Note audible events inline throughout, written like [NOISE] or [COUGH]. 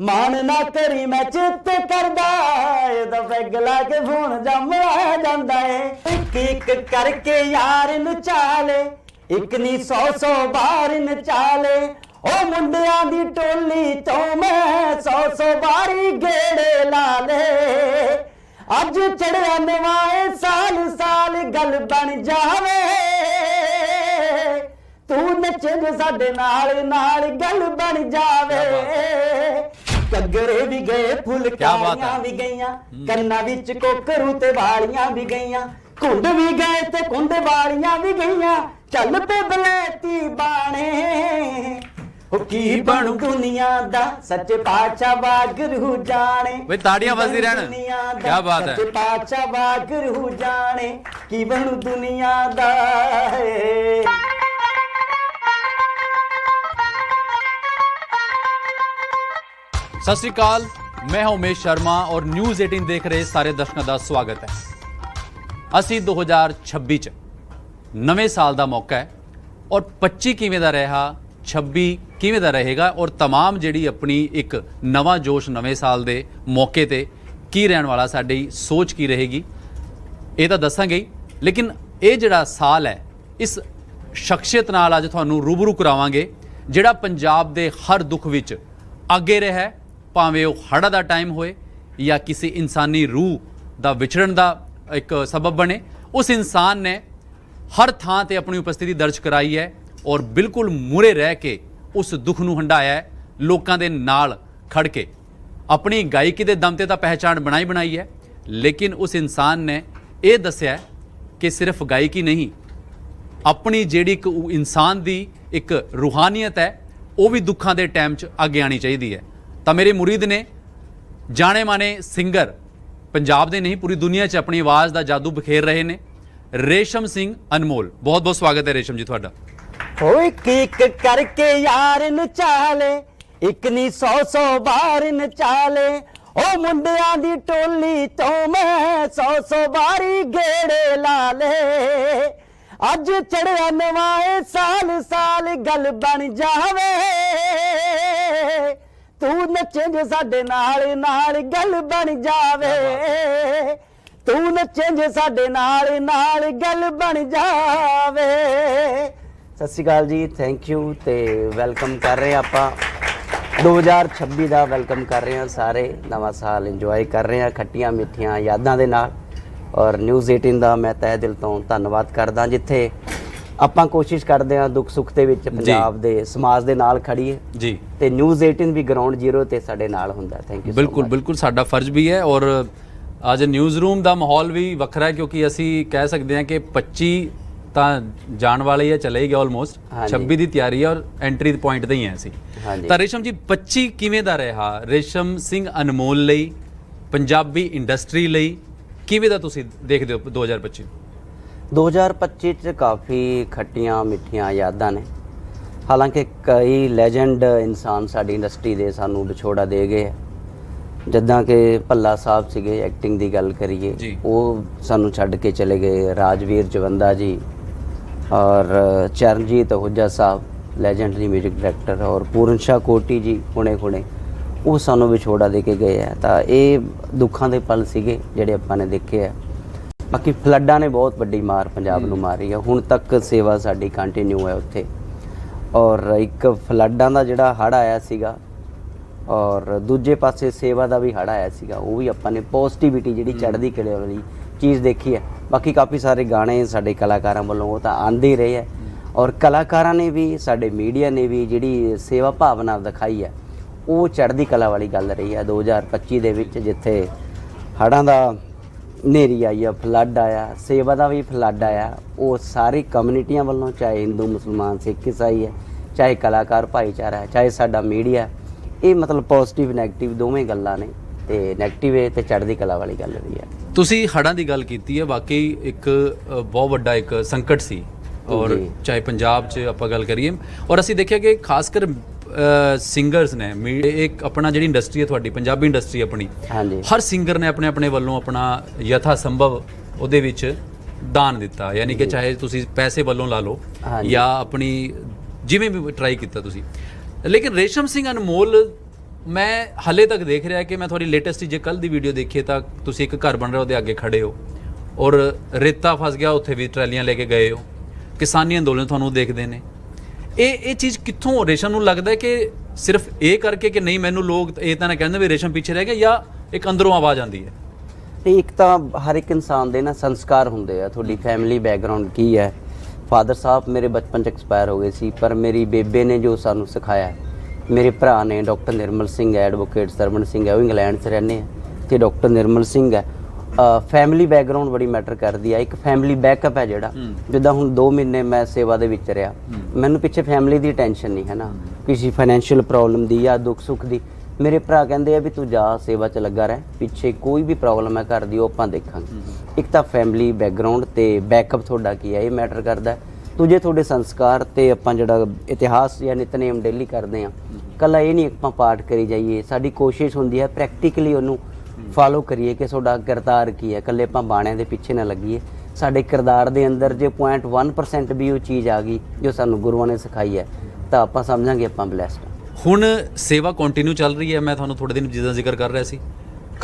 ਮਾਣ ਨਾ ਕਰੀ ਮੈਂ ਚਿੱਤ ਕਰਦਾ ਇਹਦਾ ਪੈਗ ਲਾ ਕੇ ਫੋਨ ਜੰਮਿਆ ਜਾਂਦਾ ਏ। ਇੱਕ ਇੱਕ ਕਰਕੇ ਯਾਰ ਨੂੰ ਇੱਕ ਨਹੀਂ ਸੌ ਸੌ ਬਾਰ ਨਚਾਲੇ। ਉਹ ਮੁੰਡਿਆਂ ਦੀ ਟੋਲੀ ਤੋਂ ਮੈਂ ਸੌ ਸੌ ਬਾਰੀ ਗੇੜੇ ਲਾ ਲੇ। ਅੱਜ ਚੜਿਆ ਨਵਾਏ ਸਾਲ ਸਾਲ ਗੱਲ ਬਣ ਜਾਵੇ। ਤੂੰ ਨੱਚੇ ਜੇ ਸਾਡੇ ਨਾਲ ਨਾਲ ਗੱਲ ਬਣ ਜਾਵੇ। ਕੱਗਰੇ ਵੀ ਗਏ ਫੁਲਕਾਰੀਆਂ ਹੈ। ਵੀ ਗਈਆਂ ਕੰਨਾਂ ਵਿੱਚ ਕੋਕਰੂ ਤੇ ਵਾਲੀਆਂ ਵੀ ਗਈਆਂ। ਕੁੰਡ ਵੀ ਗਏ ਤੇ ਕੁੰਡ ਵਾਲੀਆਂ ਵੀ ਗਈਆਂ। ਚੱਲ ਪੇ ਬਲੈਤੀ ਬਾਣੇ। ਉਹ ਕੀ ਬਣੂ ਦੁਨੀਆ ਦਾ? ਸੱਚੇ ਪਾਤਸ਼ਾਹ ਵਾਗਰੂ ਜਾਣੇ। ਬਈ ਤਾੜੀਆਂ ਵੱਜਦੀ ਰਹਿਣ। ਕਿਆ ਬਾਤ ਹੈ। ਸੱਚੇ ਪਾਤਸ਼ਾਹ ਵਾਗਰੂ ਜਾਣੇ। ਕੀ ਬਣੂ ਦੁਨੀਆ ਦਾ? ਸਤਿ ਸ੍ਰੀ ਅਕਾਲ ਮੈਂ ਹਾਂ ਉਮੇਸ਼ ਸ਼ਰਮਾ ਔਰ ਨਿਊਜ਼ 18 ਦੇਖ ਰਹੇ ਸਾਰੇ ਦਰਸ਼ਕਾਂ ਦਾ ਸਵਾਗਤ ਹੈ ਅਸੀਂ 2026 ਚ ਨਵੇਂ ਸਾਲ ਦਾ ਮੌਕਾ ਹੈ ਔਰ 25 ਕਿਵੇਂ ਦਾ ਰਿਹਾ 26 ਕਿਵੇਂ ਦਾ ਰਹੇਗਾ ਔਰ तमाम ਜਿਹੜੀ ਆਪਣੀ ਇੱਕ ਨਵਾਂ ਜੋਸ਼ ਨਵੇਂ ਸਾਲ ਦੇ ਮੌਕੇ ਤੇ ਕੀ ਰਹਿਣ ਵਾਲਾ ਸਾਡੀ ਸੋਚ ਕੀ ਰਹੇਗੀ ਇਹ ਤਾਂ ਦੱਸਾਂਗੇ ਹੀ ਲੇਕਿਨ ਇਹ ਜਿਹੜਾ ਸਾਲ ਹੈ ਇਸ ਸ਼ਖਸੀਅਤ ਨਾਲ ਅੱਜ ਤੁਹਾਨੂੰ ਰੂਬਰੂ ਕਰਾਵਾਂਗੇ ਜਿਹੜਾ ਪੰਜਾਬ ਦੇ ਹਰ ਦੁੱਖ ਵਿੱਚ ਅੱਗੇ ਰਿਹਾ ਹੈ, ਭਾਵੇਂ ਉਹ ਹੜ੍ਹ ਦਾ ਟਾਈਮ ਹੋਏ ਜਾਂ ਕਿਸੇ ਇਨਸਾਨੀ ਰੂਹ ਦਾ ਵਿਛੜਨ ਦਾ ਇੱਕ ਸਬਬ ਬਣੇ, ਉਸ ਇਨਸਾਨ ਨੇ ਹਰ ਥਾਂ ਤੇ ਆਪਣੀ ਉਪਸਥਿਤੀ ਦਰਜ ਕਰਾਈ ਹੈ ਔਰ ਬਿਲਕੁਲ ਮੂਰੇ ਰਹਿ ਕੇ ਉਸ ਦੁੱਖ ਨੂੰ ਹੰਡਾਇਆ ਹੈ, ਲੋਕਾਂ ਦੇ ਨਾਲ ਖੜ ਕੇ। ਆਪਣੀ ਗਾਇਕੀ ਦੇ ਦਮ ਤੇ ਤਾਂ ਪਹਿਚਾਣ ਬਣਾਈ ਬਣਾਈ ਹੈ, ਲੇਕਿਨ ਉਸ ਇਨਸਾਨ ਨੇ ਇਹ ਦੱਸਿਆ ਕਿ ਸਿਰਫ ਗਾਇਕੀ ਨਹੀਂ, ਆਪਣੀ ਜਿਹੜੀ ਇੱਕ ਇਨਸਾਨ ਦੀ ਇੱਕ ਰੂਹਾਨੀਅਤ ਹੈ, ਉਹ ਵੀ ਦੁੱਖਾਂ ਦੇ ਟਾਈਮ 'ਚ ਅੱਗੇ ਆਣੀ ਚਾਹੀਦੀ ਹੈ। ਤਾਂ ਮੇਰੇ ਮੁਰੀਦ ਨੇ, ਜਾਣੇ ਮਾਨੇ ਸਿੰਗਰ ਪੰਜਾਬ ਦੇ ਨਹੀਂ, ਪੂਰੀ ਦੁਨੀਆ 'ਚ ਆਪਣੀ ਆਵਾਜ਼ ਦਾ ਜਾਦੂ ਬਖੇਰ ਰਹੇ ਨੇ, ਰੇਸ਼ਮ ਸਿੰਘ ਅਨਮੋਲ। ਬਹੁਤ ਬਹੁਤ ਸਵਾਗਤ ਹੈ ਰੇਸ਼ਮ ਜੀ ਤੁਹਾਡਾ। ਓ ਇੱਕ ਕਰਕੇ ਯਾਰ ਨਚਾਲੇ, ਇੱਕ ਨਹੀਂ ਸੌ ਸੌ ਬਾਰ ਨਚਾਲੇ, ਓ ਮੁੰਡਿਆਂ ਦੀ ਟੋਲੀ ਤੋਂ ਮੈਂ ਸੌ ਸੌ ਬਾਰੀ ਗੇੜੇ ਲਾ ਲੇ ਅੱਜ ਚੜਿਆ ਨਵਾਂ ਸਾਲ ਸਾਲ ਗੱਲ ਬਣ ਜਾਵੇ। ਤੂੰ ਨੱਚੇ ਜੇ ਸਾਡੇ ਨਾਲ ਨਾਲ ਗੱਲ ਬਣ ਜਾਵੇ। ਤੂੰ ਨੱਚੇ ਜੇ ਸਾਡੇ ਨਾਲ ਨਾਲ ਗੱਲ ਬਣ ਜਾਵੇ। ਸਤਿ ਸ਼੍ਰੀ ਅਕਾਲ ਜੀ ਥੈਂਕ ਯੂ ਤੇ ਵੈਲਕਮ ਕਰ ਰਹੇ ਆਪਾਂ। 2026 ਦਾ ਵੈਲਕਮ ਕਰ ਰਹੇ ਹਾਂ ਸਾਰੇ। ਨਵਾਂ ਸਾਲ ਇੰਜੋਏ ਕਰ ਰਹੇ ਹਾਂ ਖੱਟੀਆਂ ਮਿੱਠੀਆਂ ਯਾਦਾਂ ਦੇ ਨਾਲ। ਔਰ ਨਿਊਜ਼ 18 ਦਾ ਮੈਂ ਤਹਿ ਦਿਲ ਤੋਂ ਧੰਨਵਾਦ ਕਰਦਾ ਜਿੱਥੇ ਆਪਾਂ ਕੋਸ਼ਿਸ਼ ਕਰਦੇ ਹਾਂ ਦੁੱਖ ਸੁੱਖ ਦੇ ਵਿੱਚ ਪੰਜਾਬ ਦੇ ਸਮਾਜ ਦੇ ਨਾਲ ਖੜੀਏ। ਜੀ। ਤੇ ਨਿਊਜ਼ 18 ਵੀ ਗਰਾਊਂਡ ਜ਼ੀਰੋ ਤੇ ਸਾਡੇ ਨਾਲ ਹੁੰਦਾ ਥੈਂਕ ਯੂ ਬਿਲਕੁਲ ਬਿਲਕੁਲ ਸਾਡਾ ਫਰਜ਼ ਵੀ ਹੈ ਔਰ ਅੱਜ ਨਿਊਜ਼ ਰੂਮ ਦਾ ਮਾਹੌਲ ਵੀ ਵੱਖਰਾ ਹੈ ਕਿਉਂਕਿ ਅਸੀਂ ਕਹਿ ਸਕਦੇ ਹਾਂ ਕਿ 25 ਤਾਂ ਜਾਣ ਵਾਲੇ ਹੀ ਚਲੇ ਹੀ ਗਿਆ ਆਲਮੋਸਟ ਹਾਂਜੀ। 26 ਦੀ ਤਿਆਰੀ ਹੈ ਔਰ ਐਂਟਰੀ ਪੁਆਇੰਟ ਤੇ ਹੀ ਹੈ ਅਸੀਂ। ਤਾਂ ਰੇਸ਼ਮ ਜੀ 25 ਕਿਵੇਂ ਦਾ ਰਿਹਾ? ਰੇਸ਼ਮ ਸਿੰਘ ਅਨਮੋਲ ਲਈ ਪੰਜਾਬੀ ਇੰਡਸਟਰੀ ਲਈ ਕਿਵੇਂ ਦਾ ਤੁਸੀਂ ਦੇਖਦੇ ਹੋ 2025 2025 ਚ ਕਾਫੀ ਖੱਟੀਆਂ ਮਿੱਠੀਆਂ ਯਾਦਾਂ ਨੇ। ਹਾਲਾਂਕਿ ਕਈ ਲੈਜੈਂਡ ਇਨਸਾਨ ਸਾਡੀ ਇੰਡਸਟਰੀ ਦੇ ਸਾਨੂੰ ਵਿਛੋੜਾ ਦੇ ਗਏ ਜਿੱਦਾਂ ਕਿ ਭੱਲਾ ਸਾਹਿਬ ਸੀਗੇ ਐਕਟਿੰਗ ਦੀ ਗੱਲ ਕਰੀਏ। ਉਹ ਸਾਨੂੰ ਛੱਡ ਕੇ ਚਲੇ ਗਏ। ਰਾਜਵੀਰ ਜਵੰਦਾ ਜੀ ਔਰ ਚਰਨਜੀਤ ਹੁਜਾ ਸਾਹਿਬ ਲੈਜੈਂਡਰੀ 뮤직 ਡਾਇਰੈਕਟਰ ਔਰ ਪੂਰਨ ਸ਼ਾਹ ਕੋਟੀ ਜੀ ਹੁਣੇ ਹੁਣੇ ਉਹ ਸਾਨੂੰ ਵਿਛੋੜਾ ਦੇ ਕੇ ਗਏ ਆ ਤਾਂ ਇਹ ਦੁੱਖਾਂ ਦੇ ਪਲ ਸੀਗੇ ਜਿਹੜੇ ਆਪਾਂ ਨੇ ਦੇਖੇ ਆ ਬਾਕੀ ਫਲੱਡਾਂ ਨੇ ਬਹੁਤ ਵੱਡੀ ਮਾਰ ਪੰਜਾਬ ਨੂੰ ਮਾਰੀ ਆ। ਹੁਣ ਤੱਕ ਸੇਵਾ ਸਾਡੀ ਕੰਟੀਨਿਊ ਹੈ ਉੱਥੇ। ਔਰ ਇੱਕ ਫਲੱਡਾਂ ਦਾ ਜਿਹੜਾ ਹੜ੍ਹ ਆਇਆ ਸੀਗਾ ਔਰ ਦੂਜੇ ਪਾਸੇ ਸੇਵਾ ਦਾ ਵੀ ਹੜ੍ਹ ਆਇਆ ਸੀਗਾ ਉਹ ਵੀ ਆਪਾਂ ਨੇ ਪੋਜ਼ਿਟਿਵਿਟੀ ਜਿਹੜੀ ਚੜ੍ਹਦੀ ਕਲੇ ਵਾਲੀ ਚੀਜ਼ ਦੇਖੀ ਹੈ। ਬਾਕੀ ਕਾਫੀ ਸਾਰੇ ਗਾਣੇ ਸਾਡੇ ਕਲਾਕਾਰਾਂ ਵੱਲੋਂ ਉਹ ਤਾਂ ਆਂਦੇ ਹੀ ਰਹੇ ਹੈ। ਔਰ ਕਲਾਕਾਰਾਂ ਨੇ ਵੀ ਸਾਡੇ ਮੀਡੀਆ ਨੇ ਵੀ ਜਿਹੜੀ ਸੇਵਾ ਭਾਵਨਾ ਦਿਖਾਈ ਹੈ ਉਹ ਚੜ੍ਹਦੀ ਕਲਾ ਵਾਲੀ ਗੱਲ ਰਹੀ ਹੈ। 2025 ਦੇ ਵਿੱਚ ਜਿੱਥੇ ਹੜ੍ਹਾਂ ਦਾ ਨੇਰੀ ਆਈ ਆ ਫਲੱਡ ਆਇਆ ਸੇਵਾ ਦਾ ਵੀ ਫਲੱਡ ਆਇਆ। ਉਹ ਸਾਰੀ ਕਮਿਊਨਿਟੀਆਂ ਵੱਲੋਂ ਚਾਹੇ ਹਿੰਦੂ ਮੁਸਲਮਾਨ ਸਿੱਖ ਈਸਾਈ ਹੈ ਚਾਹੇ ਕਲਾਕਾਰ ਭਾਈਚਾਰਾ ਹੈ ਚਾਹੇ ਸਾਡਾ ਮੀਡੀਆ ਇਹ ਮਤਲਬ ਪੋਜ਼ਿਟਿਵ ਨੈਗੇਟਿਵ ਦੋਵੇਂ ਗੱਲਾਂ ਨੇ ਤੇ ਨੈਗੇਟਿਵ ਹੈ ਤੇ ਚੜ੍ਹਦੀ ਕਲਾ ਵਾਲੀ ਗੱਲ ਵੀ ਹੈ। ਤੁਸੀਂ ਹੜ੍ਹਾਂ ਦੀ ਗੱਲ ਕੀਤੀ ਹੈ ਵਾਕਈ ਇੱਕ ਬਹੁਤ ਵੱਡਾ ਇੱਕ ਸੰਕਟ ਸੀ। ਔਰ। ਚਾਹੇ ਪੰਜਾਬ 'ਚ ਆਪਾਂ ਗੱਲ ਕਰੀਏ ਔਰ ਅਸੀਂ ਦੇਖਿਆ ਕਿ ਖਾਸ ਕਰ ਸਿੰਗਰਸ ਨੇ ਮੀ- ਇੱਕ ਆਪਣਾ ਜਿਹੜੀ ਇੰਡਸਟਰੀ ਹੈ ਤੁਹਾਡੀ ਪੰਜਾਬੀ ਇੰਡਸਟਰੀ ਆਪਣੀ। ਹਾਂਜੀ। ਹਰ ਸਿੰਗਰ ਨੇ ਆਪਣੇ ਆਪਣੇ ਵੱਲੋਂ ਆਪਣਾ ਯਥਾ ਸੰਭਵ ਉਹਦੇ ਵਿੱਚ ਦਾਨ ਦਿੱਤਾ। ਯਾਨੀ ਕਿ ਚਾਹੇ ਤੁਸੀਂ ਪੈਸੇ ਵੱਲੋਂ ਲਾ ਲਓ ਹਾਂਜੀ। ਜਾਂ ਆਪਣੀ ਜਿਵੇਂ ਵੀ ਟਰਾਈ ਕੀਤਾ ਤੁਸੀਂ। ਲੇਕਿਨ ਰੇਸ਼ਮ ਸਿੰਘ ਅਨਮੋਲ ਮੈਂ ਹਲੇ ਤੱਕ ਦੇਖ ਰਿਹਾ ਕਿ ਮੈਂ ਤੁਹਾਡੀ ਲੇਟੈਸਟ ਜੇ ਕੱਲ ਦੀ ਵੀਡੀਓ ਦੇਖੀ ਤਾਂ ਤੁਸੀਂ ਇੱਕ ਘਰ ਬਣ ਰਿਹਾ ਉਹਦੇ ਅੱਗੇ ਖੜੇ ਹੋ। ਔਰ ਰੇਤਾ ਫਸ ਗਿਆ ਉੱਥੇ ਵੀ ਟਰਾਲੀਆਂ ਲੈ ਕੇ ਗਏ ਹੋ। ਕਿਸਾਨੀ ਅੰਦੋਲਨ ਤੁਹਾਨੂੰ ਦੇਖਦੇ ਨੇ। ਇਹ ਇਹ ਚੀਜ਼ ਕਿੱਥੋਂ ਰੇਸ਼ਮ ਨੂੰ ਲੱਗਦਾ ਹੈ ਕਿ ਸਿਰਫ ਇਹ ਕਰਕੇ ਕਿ ਨਹੀਂ, ਮੈਨੂੰ ਲੋਕ ਇਹ ਤਾਂ ਨਾ ਕਹਿੰਦੇ ਵੀ ਰੇਸ਼ਮ ਪਿੱਛੇ ਰਹਿ ਗਿਆ ਜਾਂ ਇੱਕ ਅੰਦਰੋਂ ਆਵਾਜ਼ ਆਉਂਦੀ ਹੈ? ਨਹੀਂ, ਇੱਕ ਤਾਂ ਹਰ ਇੱਕ ਇਨਸਾਨ ਦੇ ਨਾ ਸੰਸਕਾਰ ਹੁੰਦੇ ਆ। ਤੁਹਾਡੀ ਫੈਮਿਲੀ ਬੈਕਗ੍ਰਾਉਂਡ ਕੀ ਹੈ? ਫਾਦਰ ਸਾਹਿਬ ਮੇਰੇ ਬਚਪਨ ਚ ਐਕਸਪਾਇਰ ਹੋ ਗਏ ਸੀ, ਪਰ ਮੇਰੀ ਬੇਬੇ ਨੇ ਜੋ ਸਾਨੂੰ ਸਿਖਾਇਆ ਮੇਰੇ ਭਰਾ ਨੇ ਡਾਕਟਰ ਨਿਰਮਲ ਸਿੰਘ ਹੈ ਐਡਵੋਕੇਟ ਸਰਵਣ ਸਿੰਘ ਹੈ, ਉਹ ਇੰਗਲੈਂਡ 'ਚ ਰਹਿੰਦੇ ਆ। ਤੇ ਡਾਕਟਰ ਨਿਰਮਲ ਸਿੰਘ ਹੈ ਫੈਮਿਲੀ ਬੈਕਗ੍ਰਾਉਂਡ ਬੜੀ ਮੈਟਰ ਕਰਦੀ ਆ। ਇੱਕ ਫੈਮਿਲੀ ਬੈਕਅਪ ਹੈ ਜਿਹੜਾ। ਜਿੱਦਾਂ ਹੁਣ 2 ਮਹੀਨੇ ਮੈਂ ਸੇਵਾ ਦੇ ਵਿੱਚ ਰਿਹਾ। ਮੈਨੂੰ ਪਿੱਛੇ ਫੈਮਿਲੀ ਦੀ ਟੈਨਸ਼ਨ ਨਹੀਂ ਹੈ ਨਾ ਕਿਸੇ ਫਾਈਨੈਂਸ਼ੀਅਲ ਪ੍ਰੋਬਲਮ ਦੀ ਜਾਂ ਦੁੱਖ ਸੁੱਖ ਦੀ। ਮੇਰੇ ਭਰਾ ਕਹਿੰਦੇ ਆ ਵੀ ਤੂੰ ਜਾ ਸੇਵਾ 'ਚ ਲੱਗਾ ਰਹਿ। ਪਿੱਛੇ ਕੋਈ ਵੀ ਪ੍ਰੋਬਲਮ ਹੈ ਘਰ ਦੀ ਉਹ ਆਪਾਂ ਦੇਖਾਂਗੇ। ਇੱਕ ਤਾਂ ਫੈਮਿਲੀ ਬੈਕਗ੍ਰਾਉਂਡ ਤੇ ਬੈਕਅਪ ਤੁਹਾਡਾ ਕੀ ਹੈ ਇਹ ਮੈਟਰ ਕਰਦਾ। ਹੈ। ਦੂਜੇ ਤੁਹਾਡੇ ਸੰਸਕਾਰ ਤੇ ਆਪਾਂ ਜਿਹੜਾ ਇਤਿਹਾਸ ਜਾਂ ਨਿਤਨੇਮ ਡੇਲੀ ਕਰਦੇ ਆ। ਕੱਲਾ ਇਹ ਨਹੀਂ ਆਪਾਂ ਪਾਠ ਕਰੀ ਜਾਈਏ। ਸਾਡੀ ਕੋਸ਼ਿਸ਼ ਹੁੰਦੀ ਹੈ ਪ੍ਰੈਕਟੀਕਲੀ ਉਹਨੂੰ ਫਾਲੋ ਕਰੀਏ ਕਿ ਤੁਹਾਡਾ ਕਿਰਦਾਰ ਕੀ ਹੈ? ਕੱਲੇ ਆਪਾਂ ਬਾਣਿਆਂ ਦੇ ਪਿੱਛੇ ਨਾ ਲੱਗੀਏ। ਸਾਡੇ ਕਿਰਦਾਰ ਦੇ ਅੰਦਰ ਜੇ 0.1% ਵੀ ਉਹ ਚੀਜ਼ ਆ ਗਈ ਜੋ ਸਾਨੂੰ ਗੁਰੂਆਂ ਨੇ ਸਿਖਾਈ ਹੈ ਤਾਂ ਆਪਾਂ ਸਮਝਾਂਗੇ ਆਪਾਂ ਬਲੈਸਡ ਹੁਣ ਸੇਵਾ ਕੰਟੀਨਿਊ ਚੱਲ ਰਹੀ ਹੈ। ਮੈਂ ਤੁਹਾਨੂੰ ਥੋੜੇ ਦਿਨ ਜਿੱਦਾਂ ਜ਼ਿਕਰ ਕਰ ਰਿਹਾ ਸੀ।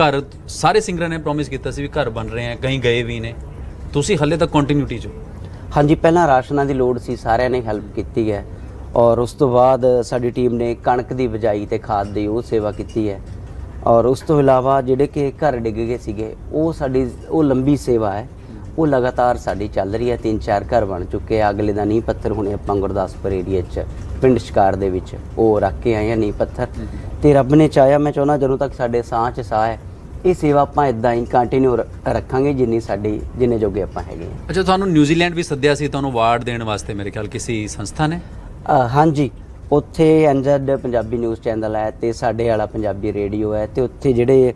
ਘਰ ਸਾਰੇ ਸਿੰਗਰਾਂ ਨੇ ਪ੍ਰੋਮਿਸ ਕੀਤਾ ਸੀ ਵੀ ਘਰ ਬਣ ਰਹੇ ਆ ਕहीं ਗਏ ਵੀ ਨੇ। ਤੁਸੀਂ ਹੱਲੇ ਤੱਕ ਕੰਟੀਨਿਊਟੀ 'ਚ ਹਾਂਜੀ ਪਹਿਲਾਂ ਰਾਸ਼ਨਾਂ ਦੀ ਲੋੜ ਸੀ ਸਾਰਿਆਂ ਨੇ ਹੈਲਪ ਕੀਤੀ ਹੈ। ਔਰ ਉਸ ਤੋਂ ਬਾਅਦ ਸਾਡੀ ਟੀਮ ਨੇ ਕਣਕ ਦੀ ਬਜਾਈ ਤੇ ਖਾਦ ਦੀ ਉਹ ਸੇਵਾ ਕੀਤੀ ਹੈ। ਔਰ ਉਸ ਤੋਂ ਇਲਾਵਾ ਜਿਹੜੇ ਕਿ ਘਰ ਡਿੱਗ ਗਏ ਸੀਗੇ ਉਹ ਸਾਡੀ ਉਹ ਲੰਬੀ ਸੇਵਾ ਹੈ। ਉਹ ਲਗਾਤਾਰ ਸਾਡੀ ਚੱਲ ਰਹੀ ਹੈ। ਤਿੰਨ ਚਾਰ ਘਰ ਬਣ ਚੁੱਕੇ ਆ। ਅਗਲੇ ਦਾ ਨੀਂਹ ਪੱਥਰ ਹੁਣੇ ਆਪਾਂ ਗੁਰਦਾਸਪੁਰ ਏਰੀਆ 'ਚ ਪਿੰਡ ਸ਼ਿਕਾਰ ਦੇ ਵਿੱਚ। ਉਹ ਰੱਖ ਕੇ ਆਏ ਆ ਨੀਂਹ ਪੱਥਰ। ਤੇ ਰੱਬ ਨੇ ਚਾਹਿਆ ਮੈਂ ਚਾਹੁੰਦਾ ਜਦੋਂ ਤੱਕ ਸਾਡੇ ਸਾਹ 'ਚ ਸਾਹ ਹੈ ਇਹ ਸੇਵਾ ਆਪਾਂ ਇਦਾਂ ਹੀ ਕੰਟੀਨਿਊ ਰੱਖਾਂਗੇ ਜਿੰਨੀ ਸਾਡੀ ਜਿੰਨੇ ਜੋਗੇ ਆਪਾਂ ਹੈਗੇ ਅੱਛਾ ਤੁਹਾਨੂੰ ਨਿਊਜ਼ੀਲੈਂਡ ਵੀ ਸੱਦਿਆ ਸੀ ਤੁਹਾਨੂੰ ਅਵਾਰਡ ਦੇਣ ਵਾਸਤੇ ਮੇਰੇ ਖਿਆਲ ਕਿਸੇ ਸੰਸਥਾ ਨੇ? ਹਾਂਜੀ। ਉੱਥੇ ਐਨਜ਼ੈਡ ਪੰਜਾਬੀ ਨਿਊਜ਼ ਚੈਨਲ ਹੈ ਤੇ ਸਾਡੇ ਵਾਲਾ ਪੰਜਾਬੀ ਰੇਡੀਓ ਹੈ ਤੇ ਉੱਥੇ ਜਿਹੜੇ